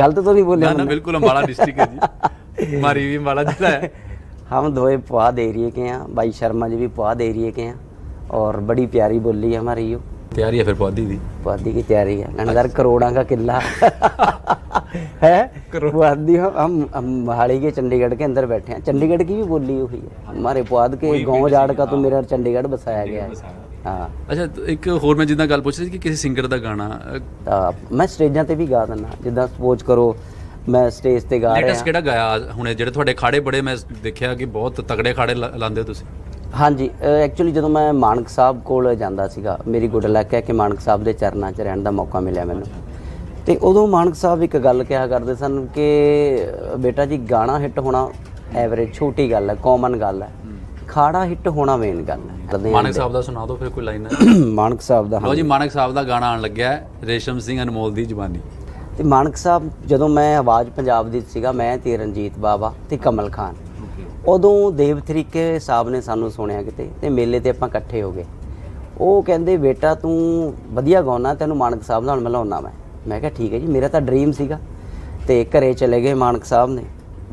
ਗਲਤ ਤਾਂ ਨਹੀਂ ਬੋਲਿਆ ਨਾ? ਬਿਲਕੁਲ ਅੰਬਾਲਾ ਡਿਸਟ੍ਰਿਕਟ ਹੈ ਜੀ। ਮਾਰੀ ਵੀ ਅੰਬਾਲਾ ਜ਼ਿਲ੍ਹਾ ਹੈ। [LAUGHS] हम दोए पुआध एरिए के हैं भाई शर्मा जी भी पुआध एरिए के हैं और बड़ी प्यारी बोली है हमारी यो ਤਿਆਰੀ ਹੈ ਫਿਰ ਪੁਆਧੀ ਦੀ पुआधी की तैयारी है नंदर करोड़ा का किला है पुआधी हम हम हम मोहाली के चंडीगढ़ के अंदर बैठे हैं चंडीगढ़ की भी बोली हुई है हमारे पुआध के गांव जाड़ का तो मेरा चंडीगढ़ बसाया गया है हाँ ਅੱਛਾ ਤੇ ਇੱਕ ਹੋਰ ਮੈਂ ਜਿੱਦਾਂ ਗੱਲ ਪੁੱਛ ਰਹੀ ਸੀ ਕਿ ਕਿਸੇ ਸਿੰਗਰ ਦਾ ਗਾਣਾ ਤਾਂ ਮੈਂ ਸਟੇਜਾਂ ਤੇ ਵੀ ਗਾ ਦਿੰਦਾ ਜਿੱਦਾਂ ਸਪੋਜ਼ ਕਰੋ ਮੈਂ ਸਟੇਜ ਤੇ ਗਾ ਲੇਟੈਸਟ ਰਿਹਾ। ਕਿਹੜਾ ਗਾਇਆ ਹੁਣੇ? ਜਿਹੜੇ ਤੁਹਾਡੇ ਖਾੜੇ ਬੜੇ ਮੈਂ ਦੇਖਿਆ ਕਿ ਬਹੁਤ ਤਗੜੇ ਖਾੜੇ ਲਾ- ਲਾਉਂਦੇ ਹੋ ਤੁਸੀਂ। ਹਾਂਜੀ ਐਕਚੁਅਲੀ ਜਦੋਂ ਮੈਂ ਮਾਨਕ ਸਾਹਿਬ ਕੋਲ ਜਾਂਦਾ ਸੀਗਾ ਮੇਰੀ ਗੁੱਡ ਲੱਕ ਹੈ ਕਿ ਮਾਨਕ ਸਾਹਿਬ ਦੇ ਚਰਨਾਂ 'ਚ ਰਹਿਣ ਦਾ ਮੌਕਾ ਮਿਲਿਆ ਮੈਨੂੰ। ਤੇ ਉਦੋਂ ਮਾਨਕ ਸਾਹਿਬ ਇੱਕ ਗੱਲ ਕਿਹਾ ਕਰਦੇ ਸਨ ਕਿ ਅ, ਬੇਟਾ ਜੀ ਗਾਣਾ ਹਿੱਟ ਹੋਣਾ ਐਵਰੇਜ ਛੋਟੀ ਗੱਲ ਹੈ ਕਾਮਨ ਗੱਲ ਹੈ। ਖਾੜਾ ਹਿੱਟ ਹੋਣਾ ਮੇਨ ਗੱਲ ਹੈ। ਕਰਦੇ ਮਾਨਕ ਸਾਹਿਬ ਦਾ ਸੁਣਾ ਦਿਓ ਫਿਰ ਕੋਈ ਲਾਈਨ ਮਾਨਕ ਸਾਹਿਬ ਦਾ ਜੀ ਮਾਨਕ ਸਾਹਿਬ ਦਾ ਗਾਣਾ ਆਉਣ ਲੱਗਿਆ ਹੈ ਰੇਸ਼ਮ ਸਿੰਘ ਅਨਮੋਲ ਦੀ ਜ਼ੁਬਾਨੀ। ਤੇ ਮਾਨਕ ਸਾਹਿਬ ਜਦੋਂ ਮੈਂ ਆਵਾਜ਼ ਪੰਜਾਬ ਦੀ ਸੀਗਾ ਮੈਂ ਤੇ ਰਣਜੀਤ ਬਾਵਾ ਤੇ ਕਮਲ ਖਾਨ। ਉਦੋਂ ਦੇਵ ਤਰੀਕੇ ਸਾਹਿਬ ਨੇ ਸਾਨੂੰ ਸੁਣਿਆ ਕਿਤੇ ਤੇ ਮੇਲੇ ਤੇ ਆਪਾਂ ਇਕੱਠੇ ਹੋ ਗਏ। ਉਹ ਕਹਿੰਦੇ ਬੇਟਾ ਤੂੰ ਵਧੀਆ ਗਾਉਣਾ ਤੈਨੂੰ ਮਾਨਕ ਸਾਹਿਬ ਨਾਲ ਮਿਲਾਉਣਾ ਮੈਂ। ਮੈਂ ਕਿਹਾ ਠੀਕ ਹੈ ਜੀ ਮੇਰਾ ਤਾਂ ਡ੍ਰੀਮ ਸੀਗਾ। ਤੇ ਘਰੇ ਚਲੇ ਗਏ ਮਾਨਕ ਸਾਹਿਬ ਨੇ।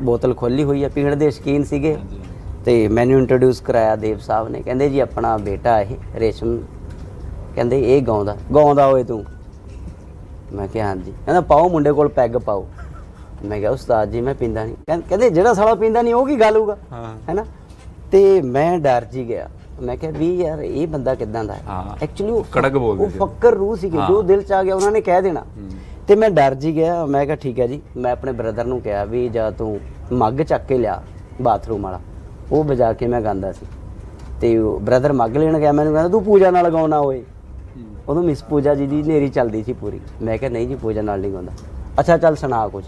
ਬੋਤਲ ਖੋਲੀ ਹੋਈ ਹੈ ਪੀਣ ਦੇ ਸ਼ਕੀਨ ਸੀਗੇ। ਤੇ ਮੈਨੂੰ ਇੰਟਰੋਡਿਊਸ ਕਰਾਇਆ ਦੇਵ ਸਾਹਿਬ ਨੇ। ਕਹਿੰਦੇ ਜੀ ਆਪਣਾ ਬੇਟਾ ਇਹ ਰੇਸ਼ਮ। ਕਹਿੰਦੇ ਇਹ ਗਾਉਂਦਾ ਗਾਉਂਦਾ ਓਏ ਤੂੰ। ਮੈਂ ਕਿਹਾ ਹਾਂਜੀ। ਕਹਿੰਦਾ ਪਾਓ ਮੁੰਡੇ ਕੋਲ ਪੈਗ ਪਾਓ। ਮੈਂ ਕਿਹਾ ਉਸਤਾਦ ਜੀ ਮੈਂ ਪੀਂਦਾ ਨਹੀਂ। ਕਹਿੰ- ਕਹਿੰਦੇ ਜਿਹੜਾ ਸਾਲਾ ਪੀਂਦਾ ਨਹੀਂ ਉਹ ਕੀ ਗਾਲੂਗਾ ਹਾਂ। ਹੈਨਾ? ਤੇ ਮੈਂ ਡਰ ਜੀ ਗਿਆ। ਮੈਂ ਕਿਹਾ ਵੀ ਯਾਰ ਇਹ ਬੰਦਾ ਕਿਦਾਂ ਦਾ ਹਾਂ। ਐਕਚੁਅਲੀ ਉਹ ਕੜਕ ਬੋਲਦੇ ਉਹ ਸੀ। ਫੱਕਰ ਰੂਹ ਸੀਗੇ। ਜੋ ਦਿਲ ਚ ਆ ਗਿਆ ਉਹਨਾਂ ਨੇ ਕਹਿ ਦੇਣਾ। ਤੇ ਮੈਂ ਡਰ ਜੀ ਗਿਆ। ਮੈਂ ਕਿਹਾ ਠੀਕ ਹੈ ਜੀ। ਮੈਂ ਆਪਣੇ ਬ੍ਰਦਰ ਨੂੰ ਕਿਹਾ ਵੀ ਜਾਂ ਤੂੰ ਮੱਗ ਚੱਕ ਕੇ ਲਿਆ ਬਾਥਰੂਮ ਵਾਲਾ। ਉਹ ਵਜਾ ਕੇ ਮੈਂ ਗਾਉਂਦਾ ਸੀ। ਤੇ ਉਹ ਬ੍ਰਦਰ ਮੱਗ ਲੈਣ ਗਿਆ। ਮੈਨੂੰ ਕਹਿੰਦਾ ਤੂੰ ਪੂਜਾ ਨਾਲ ਗਾਉਣਾ ਓਏ। ਉਦੋਂ ਮਿਸ ਪੂਜਾ ਜੀ ਦੀ ਨੇਰੀ ਚੱਲਦੀ ਸੀ ਪੂਰੀ। ਮੈਂ ਕਿਹਾ ਨਹੀਂ ਜੀ ਪੂਜਾ ਨਾਲ ਨਹੀਂ ਗਾਉਂਦਾ। ਅੱਛਾ ਚੱਲ ਸੁਣਾ ਕੁਝ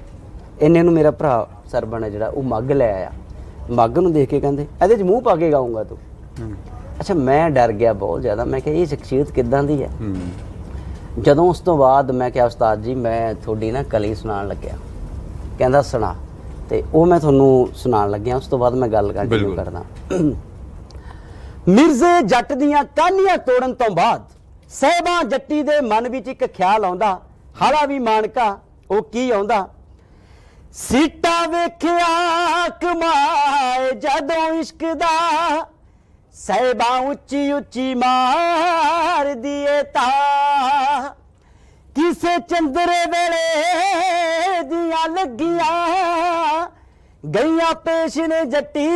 ਇੰਨੇ ਨੂੰ ਮੇਰਾ ਭਰਾ ਸਰਬਣ ਹੈ ਜਿਹੜਾ ਉਹ ਮੱਗ ਲੈ ਆਇਆ। ਮੱਗ ਨੂੰ ਦੇਖ ਕੇ ਕਹਿੰਦੇ ਇਹਦੇ 'ਚ ਮੂੰਹ ਪਾ ਕੇ ਗਾਉਂਗਾ ਤੂੰ? ਅੱਛਾ ਮੈਂ ਡਰ ਗਿਆ ਬਹੁਤ ਜ਼ਿਆਦਾ। ਮੈਂ ਕਿਹਾ ਇਹ ਸ਼ਖਸੀਅਤ ਕਿੱਦਾਂ ਦੀ ਹੈ? ਜਦੋਂ ਉਸ ਤੋਂ ਬਾਅਦ ਮੈਂ ਕਿਹਾ ਉਸਤਾਦ ਜੀ ਮੈਂ ਤੁਹਾਡੀ ਨਾ ਕਲੀ ਸੁਣਾਉਣ ਲੱਗਿਆ। ਕਹਿੰਦਾ ਸੁਣਾ। ਤੇ ਉਹ ਮੈਂ ਤੁਹਾਨੂੰ ਸੁਣਾਉਣ ਲੱਗਿਆ। ਉਸ ਤੋਂ ਬਾਅਦ ਮੈਂ ਗੱਲ ਕੰਟੀਨਿਊ। ਕਰਦਾ। ਮਿਰਜ਼ੇ ਜੱਟ ਦੀਆਂ ਕਾਨੀਆਂ ਤੋੜਨ ਤੋਂ ਬਾਅਦ ਸਹਿਬਾਂ ਜੱਟੀ ਦੇ ਮਨ ਵਿੱਚ ਇੱਕ ਖਿਆਲ ਆਉਂਦਾ, ਹਾਲਾ ਵੀ ਮਾਨਕਾ, ਉਹ ਕੀ ਆਉਂਦਾ? ਸੀਟਾ ਵੇਖਿਆ ਕਮਾਏ ਜਦੋਂ ਇਸ਼ਕ ਦਾ ਸਹਿਬਾਂ ਉੱਚੀ ਉੱਚੀ ਮਾਰ ਦੀਏ ਤਾ ਕਿਸੇ ਚੰਦਰੇ ਵੇਲੇ ਦੀਆਂ ਲੱਗੀਆਂ ਗਈਆਂ ਪੇਸ਼ ਨੇ ਜੱਟੀ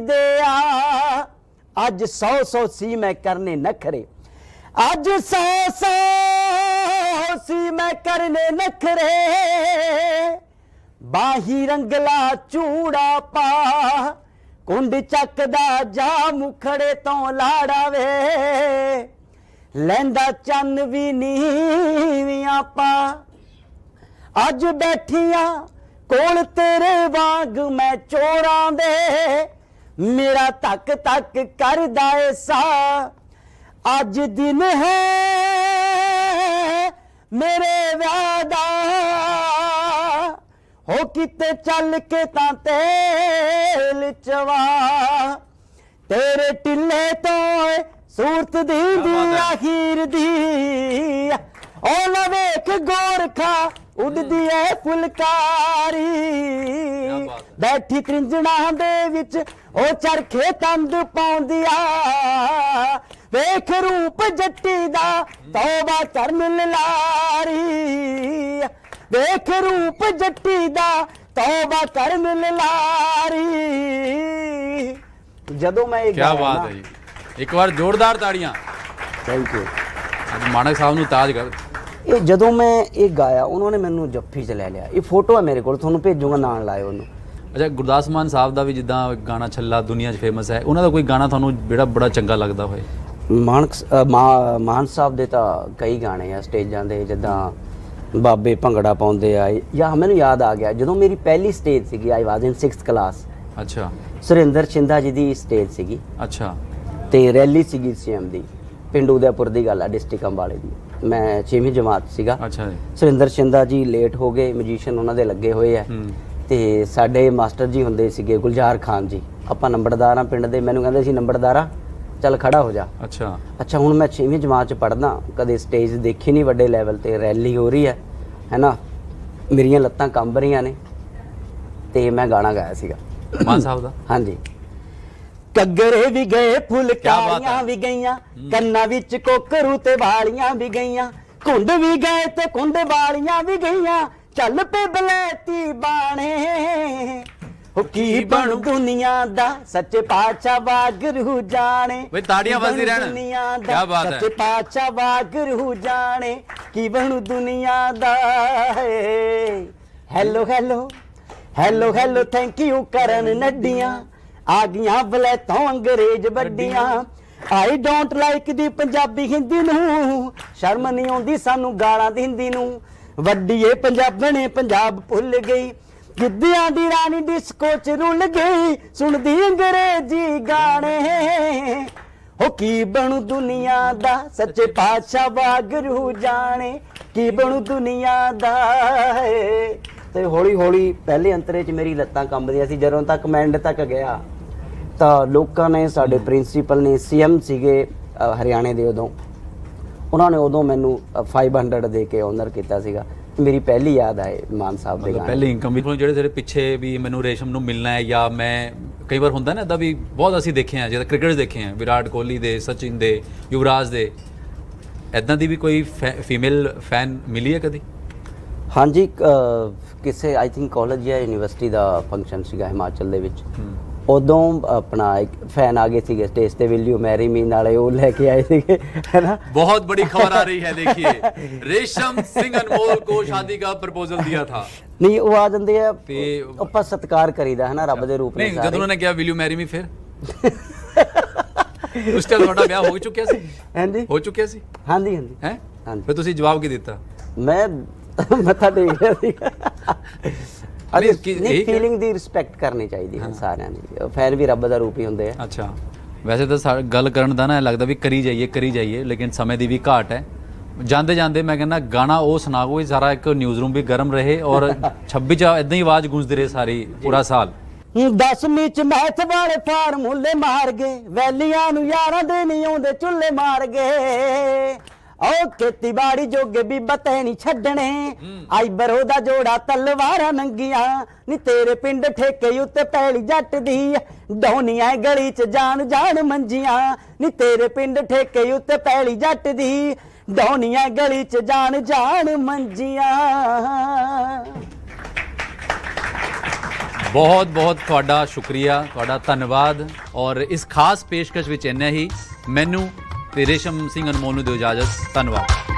ਦੇ ਆ। ਅੱਜ ਸੌ ਸੌ ਸੀ ਮੈਂ ਕਰਨੇ ਨਖਰੇ ਅੱਜ ਸੌ ਸੌ ਸੀ ਮੈਂ ਕਰਨੇ ਨਖਰੇ। ਬਾਹੀ ਰੰਗਲਾ ਚੂੜਾ ਪਾ, ਕੁੰਡ ਚੱਕਦਾ ਜਾ ਮੁਖੜੇ ਤੋਂ ਲਾੜਾ ਵੇ। ਲੈਂਦਾ ਚੰਨ ਵੀ ਨੀਵੀਆਂ ਪਾ। ਅੱਜ ਬੈਠੀਆਂ ਕੋਲ ਤੇਰੇ ਵਾਂਗ ਮੈਂ ਚੋਰਾਂ ਦੇ ਮੇਰਾ ਤੱਕ ਤੱਕ ਕਰਦਾ ਏ ਸਾ ਅੱਜ ਦਿਨ ਹੈ ਮੇਰੇ ਵਿਆਹ ਦਾ। ਹੋ ਕਿਤੇ ਚੱਲ ਕੇ ਤਾਂ ਤੇਲ ਚਵਾ। ਤੇਰੇ ਟਿੱਲੇ ਤੋਂ ਸੂਰਤ ਦੀ ਦੀ। ਅਖੀਰ ਦੀ। ਉਹ ਨਾ ਵੇਖ ਗੋਰਖਾ ਉੱਡਦੀ ਐ ਫੁਲਕਾਰੀ। ਬੈਠੀ ਕ੍ਰਿੰਜਣਾ ਦੇ ਵਿੱਚ ਉਹ ਚਰਖੇ ਤੰਦ ਪਾਉਂਦੀ ਆ। ਵੇਖ ਰੂਪ ਜੱਟੀ ਦਾ ਤੌਬਾ ਕਰ ਮਿਲ ਲਾਰੀ। ਵੇਖ ਰੂਪ ਜੱਟੀ ਦਾ ਤੌਬਾ ਕਰ ਮਿਲ ਲਾਰੀ। ਜਦੋਂ ਮੈਂ ਇਹ ਕੀ ਬਾਤ ਹੈ ਜੀ। ਇੱਕ ਵਾਰ ਜ਼ੋਰਦਾਰ ਤਾੜੀਆਂ। ਥੈਂਕ ਯੂ ਅੱਜ ਮਾਨਕ ਸਾਹਿਬ ਨੂੰ ਤਾਜ ਕਰ। ਇਹ ਜਦੋਂ ਮੈਂ ਇਹ ਗਾਇਆ ਉਹਨਾਂ ਨੇ ਮੈਨੂੰ ਜੱਫੀ ਚ ਲੈ ਲਿਆ। ਇਹ ਫੋਟੋ ਹੈ ਮੇਰੇ ਕੋਲ ਤੁਹਾਨੂੰ ਭੇਜੂਗਾ ਨਾਲ ਲਾਇਓ ਉਹਨੂੰ। ਅੱਛਾ ਗੁਰਦਾਸ ਮਾਨ ਸਾਹਿਬ ਦਾ ਵੀ ਜਿੱਦਾਂ ਗਾਣਾ ਛੱਲਾ ਦੁਨੀਆ 'ਚ ਫੇਮਸ ਹੈ ਉਹਨਾਂ ਦਾ ਕੋਈ ਗਾਣਾ ਤੁਹਾਨੂੰ ਜਿਹੜਾ ਬੜਾ ਚੰਗਾ ਲੱਗਦਾ ਹੋਏ? ਮਾਨਕ ਮਾਨ ਸਾਹਿਬ ਦੇ ਤਾਂ ਕਈ ਗਾਣੇ ਆ ਸਟੇਜਾਂ ਦੇ ਜਿੱਦਾਂ ਬਾਬੇ ਭੰਗੜਾ ਪਾਉਂਦੇ ਆ ਜਾਂ ਮੈਨੂੰ ਯਾਦ ਆ ਗਿਆ ਜਦੋਂ ਮੇਰੀ ਪਹਿਲੀ ਸਟੇਜ ਸੀਗੀ ਆਈ ਵਾਸ ਇਨ 6th ਕਲਾਸ ਅੱਛਾ। ਸੁਰਿੰਦਰ ਸ਼ਿੰਦਾ ਜੀ ਦੀ ਸਟੇਜ ਸੀਗੀ। ਅੱਛਾ। ਤੇ ਰੈਲੀ ਸੀਗੀ ਸੀਐਮ ਦੀ ਪਿੰਡ ਉਦੈਪੁਰ ਦੀ ਗੱਲ ਆ ਡਿਸਟ੍ਰਿਕਟ ਅੰਬਾਲੇ ਦੀ। ਮੈਂ 6ਵੀਂ ਜਮਾਤ ਸੀਗਾ। ਅੱਛਾ ਜੀ। ਸੁਰਿੰਦਰ ਸ਼ਿੰਦਾ ਜੀ ਲੇਟ ਹੋ ਗਏ ਮਿਊਜ਼ੀਸ਼ੀਅਨ ਉਹਨਾਂ ਦੇ ਲੱਗੇ ਹੋਏ ਆ। ਤੇ ਸਾਡੇ ਮਾਸਟਰ ਜੀ ਹੁੰਦੇ ਸੀਗੇ ਗੁਲਜ਼ਾਰ ਖਾਨ ਜੀ। ਆਪਾਂ ਨੰਬਰਦਾਰਾਂ ਪਿੰਡ ਦੇ ਮੈਨੂੰ ਕਹਿੰਦੇ ਸੀ ਨੰਬਰਦਾਰਾ ਚੱਲ ਖੜਾ ਹੋ ਜਾ। ਅੱਛਾ। ਅੱਛਾ ਹੁਣ ਮੈਂ 6ਵੀਂ ਜਮਾਤ ਚ ਪੜਦਾ ਕਦੇ ਸਟੇਜ ਦੇਖੀ ਨਹੀਂ ਵੱਡੇ ਲੈਵਲ ਤੇ ਰੈਲੀ ਹੋ ਰਹੀ ਹੈ ਹੈਨਾ? ਮੇਰੀਆਂ ਲੱਤਾਂ ਕੰਬ ਰਹੀਆਂ ਨੇ ਤੇ ਮੈਂ ਗਾਣਾ ਗਾਇਆ ਸੀਗਾ। ਮਾਨ ਸਾਹਿਬ ਦਾ? ਹਾਂਜੀ। ਕੱਗਰੇ ਵੀ ਗਏ ਫੁਲਕਾਰੀਆਂ। ਵੀ ਗਈਆਂ ਕੰਨਾਂ ਵਿੱਚ ਕੋਕਰੂ ਤੇ ਵਾਲੀਆਂ ਵੀ ਗਈਆਂ ਕੁੰਡ ਵੀ ਗਏ ਤੇ ਕੁੰਡ ਵਾਲੀਆਂ ਵੀ ਗਈਆਂ ਚੱਲ ਪੇ ਬਲੈਤੀ ਬਾਣੇ। ਹੋ ਕੀ ਬਣ ਦੁਨੀਆ ਦਾ? ਸੱਚੇ ਪਾਤਸ਼ਾਹ ਵਾਗਰੂ ਜਾਣੇ। ਬਈ ਤਾੜੀਆਂ ਕੀ ਵੱਜਦੀ ਰਹਿਣ। ਕਿਆ ਬਾਤ ਹੈ। ਸੱਚੇ ਪਾਤਸ਼ਾਹ ਵਾਗਰੂ ਜਾਣੇ। ਕੀ ਬਣੂ ਦੁਨੀਆ ਦਾ? Hello hello hello hello thank you ਕਰਨ ਨੱਡੀਆਂ। ਆ ਗਈਆਂ ਵਲੈਤੋਂ ਅੰਗਰੇਜ਼ ਵੱਡੀਆਂ। I don't like the Punjabi Hindi ਨੂੰ। ਸ਼ਰਮ ਨਹੀਂ ਆਉਂਦੀ ਸਾਨੂੰ ਗਾਲਾਂ ਦੀ ਹਿੰਦੀ ਨੂੰ ਵੱਡੀਏ ਪੰਜਾਬਣੇ ਪੰਜਾਬ ਭੁੱਲ ਗਈ। ਗਿੱਧਿਆਂ ਦੀ ਰਾਣੀ ਡਿਸਕੋ ਚ ਰੁੱਲ ਗਈ। ਸੁਣਦੀ ਅੰਗਰੇਜ਼ੀ ਗਾਣੇ। ਹੋ ਕੀ ਬਣੂ ਦੁਨੀਆ ਦਾ? ਸੱਚੇ ਪਾਤਸ਼ਾਹ ਵਾਗਰੂ ਜਾਣੇ। ਕੀ ਬਣੂ ਦੁਨੀਆ ਦਾ? ਏ। ਤੇ ਹੌਲੀ ਹੌਲੀ ਪਹਿਲੇ ਅੰਤਰੇ ਚ ਮੇਰੀ ਲੱਤਾਂ ਕੰਬਦੀਆਂ ਸੀ। ਜਦੋਂ ਤੱਕ ਮੈਂ ਐਂਡ ਤੱਕ ਗਿਆ ਤਾਂ ਲੋਕਾਂ ਨੇ ਸਾਡੇ ਪ੍ਰਿੰਸੀਪਲ ਨੇ ਸੀਐਮ ਸੀਗੇ ਅ, ਹਰਿਆਣੇ ਦੇ ਉਦੋਂ। ਉਹਨਾਂ ਨੇ ਉਦੋਂ ਮੈਨੂੰ ਅ, 500 ਦੇ ਕੇ ਆਨਰ ਕੀਤਾ ਸੀਗਾ। ਮੇਰੀ ਪਹਿਲੀ ਯਾਦ ਆਏ ਮਾਨ ਸਾਹਿਬ ਦੇ ਮਤਲਬ ਗਾਣੇ। ਪਹਿਲੀ ਇਨਕਮ ਵੀ ਹੁਣ ਜਿਹੜੇ ਜਿਹੜੇ ਪਿੱਛੇ ਵੀ ਮੈਨੂੰ ਰੇਸ਼ਮ ਨੂੰ ਮਿਲਣਾ ਹੈ ਜਾਂ ਮੈਂ ਕਈ ਵਾਰ ਹੁੰਦਾ ਨਾ ਇਦਾਂ ਵੀ ਬਹੁਤ ਅਸੀਂ ਦੇਖੇ ਆ ਜਿਹਦਾ ਕ੍ਰਿਕਟਰਸ ਦੇਖੇ ਆ ਵਿਰਾਟ ਕੋਹਲੀ ਦੇ ਸਚਿਨ ਦੇ ਯੁਵਰਾਜ ਦੇ। ਇਦਾਂ ਦੀ ਵੀ ਕੋਈ ਫੀਮੇਲ ਫੈਨ ਮਿਲੀ ਹੈ ਕਦੀ? ਹਾਂਜੀ ਕਿਸੇ ਆਈ ਥਿੰਕ ਕਾਲਜ ਜਾਂ ਯੂਨੀਵਰਸਿਟੀ ਦਾ ਫੰਕਸ਼ਨ ਸੀਗਾ ਹਿਮਾਚਲ ਦੇ ਵਿੱਚ। ਉਦੋਂ ਆਪਣਾ ਇੱਕ ਫੈਨ ਆ ਗਏ ਸੀਗੇ ਸਟੇਜ ਤੇ ਵਿਲ ਯੂ ਮੈਰੀ ਮੀ ਨਾਲੇ ਉਹ ਲੈ ਕੇ ਆਏ ਸੀਗੇ ਹੈਨਾ बहुत बड़ी खबर आ रही है देखिए रेशम सिंह अनमोल को शादी का प्रपोजल दिया था ਨਹੀਂ ਉਹ ਆ ਜਾਂਦੇ ਆ ਤੇ ਆਪਾਂ ਸਤਿਕਾਰ ਕਰੀਦਾ ਹੈਨਾ ਰੱਬ ਦੇ ਰੂਪ ਨੇ ਨਹੀਂ ਸਾਰੇ। ਜਦੋਂ ਉਹਨੇ ਕਿਹਾ ਵਿਲ ਯੂ ਮੈਰੀ ਮੀ ਫਿਰ ਉਸ ਟਾਈਮ ਤੁਹਾਡਾ ਵਿਆਹ ਹੋ ਚੁੱਕਿਆ ਸੀ ਹਾਂਜੀ ਹੋ ਚੁੱਕਿਆ ਸੀ ਹਾਂਜੀ ਹਾਂਜੀ ਹੈ ਹਾਂਜੀ ਫਿਰ ਤੁਸੀਂ ਜਵਾਬ ਕੀ ਦਿੱਤਾ ਮੈਂ ਮੱਥਾ ਟੇਕ ਰਿਹਾ ਸੀ ਕੀ- ਨਹੀਂ? ਫੀਲਿੰਗ ਦੀ ਰਿਸਪੈਕਟ ਕਰਨੀ ਚਾਹੀਦੀ ਹੈ ਸਾਰਿਆਂ ਦੀ। ਫੈਨ ਵੀ ਰੱਬ ਦਾ ਰੂਪ ਹੀ ਹੁੰਦੇ ਆ। ਅੱਛਾ। ਵੈਸੇ ਤਾਂ ਗੱਲ ਕਰਨ ਦਾ ਨਾ ਲੱਗਦਾ ਵੀ ਕਰੀ ਜਾਈਏ ਕਰੀ ਜਾਈਏ ਲੇਕਿਨ ਸਮੇਂ ਦੀ ਵੀ ਘਾਟ ਹੈ। ਜਾਂਦੇ ਜਾਂਦੇ ਮੈਂ ਕਹਿੰਦਾ ਗਾਣਾ ਉਹ ਸੁਣਾ ਕੋਈ ਸਾਰਾ ਇੱਕ ਨਿਊਜ਼ ਰੂਮ ਵੀ ਗਰਮ ਰਹੇ ਔਰ 26 ਚ ਇਦਾਂ ਹੀ ਆਵਾਜ਼ ਗੂੰਜਦੀ ਰਹੇ ਸਾਰੀ ਪੂਰਾ ਸਾਲ। ਦਸਵੀਂ ਚ ਮੈਥ ਵਾਲੇ ਫਾਰਮੂਲੇ ਮਾਰ ਗਏ ਵੈਲੀਆਂ ਨੂੰ ਯਾਰਾਂ ਦੇ ਨਹੀਂ ਆਉਂਦੇ ਚੁੱਲੇ ਮਾਰ ਗਏ। ਓ ਖੇਤੀਬਾੜੀ ਜੋਗੇ ਵੀ ਬਤੇ ਨਹੀਂ ਛੱਡਣੇ। ਆਈਬਰੋ ਦਾ ਜੋੜਾ ਤਲਵਾਰਾਂ ਨੰਗੀਆਂ। ਨੀ ਤੇਰੇ ਪਿੰਡ ਠੇਕੇ ਉੱਤੇ ਪੈਲੀ ਜੱਟ ਦੀ ਡੌਨੀਆਂ ਗਲੀ ਚ ਜਾਣ ਜਾਣ ਮੰਜੀਆਂ। ਨੀ ਤੇਰੇ ਪਿੰਡ ਠੇਕੇ ਉੱਤੇ ਪੈਲੀ ਜੱਟ ਦੀ ਡੌਨੀਆਂ ਗਲੀ ਚ ਜਾਣ ਜਾਣ ਮੰਜੀਆਂ। ਬਹੁਤ ਬਹੁਤ ਤੁਹਾਡਾ ਸ਼ੁਕਰੀਆ ਤੁਹਾਡਾ ਧੰਨਵਾਦ। ਔਰ ਇਸ ਖਾਸ ਪੇਸ਼ਕਸ਼ ਵਿੱਚ ਇੰਨਾ ਹੀ। ਮੈਨੂੰ ਤੇ ਰੇਸ਼ਮ ਸਿੰਘ ਅਨਮੋਲ ਨੂੰ ਦਿਓ ਇਜਾਜ਼ਤ। ਧੰਨਵਾਦ।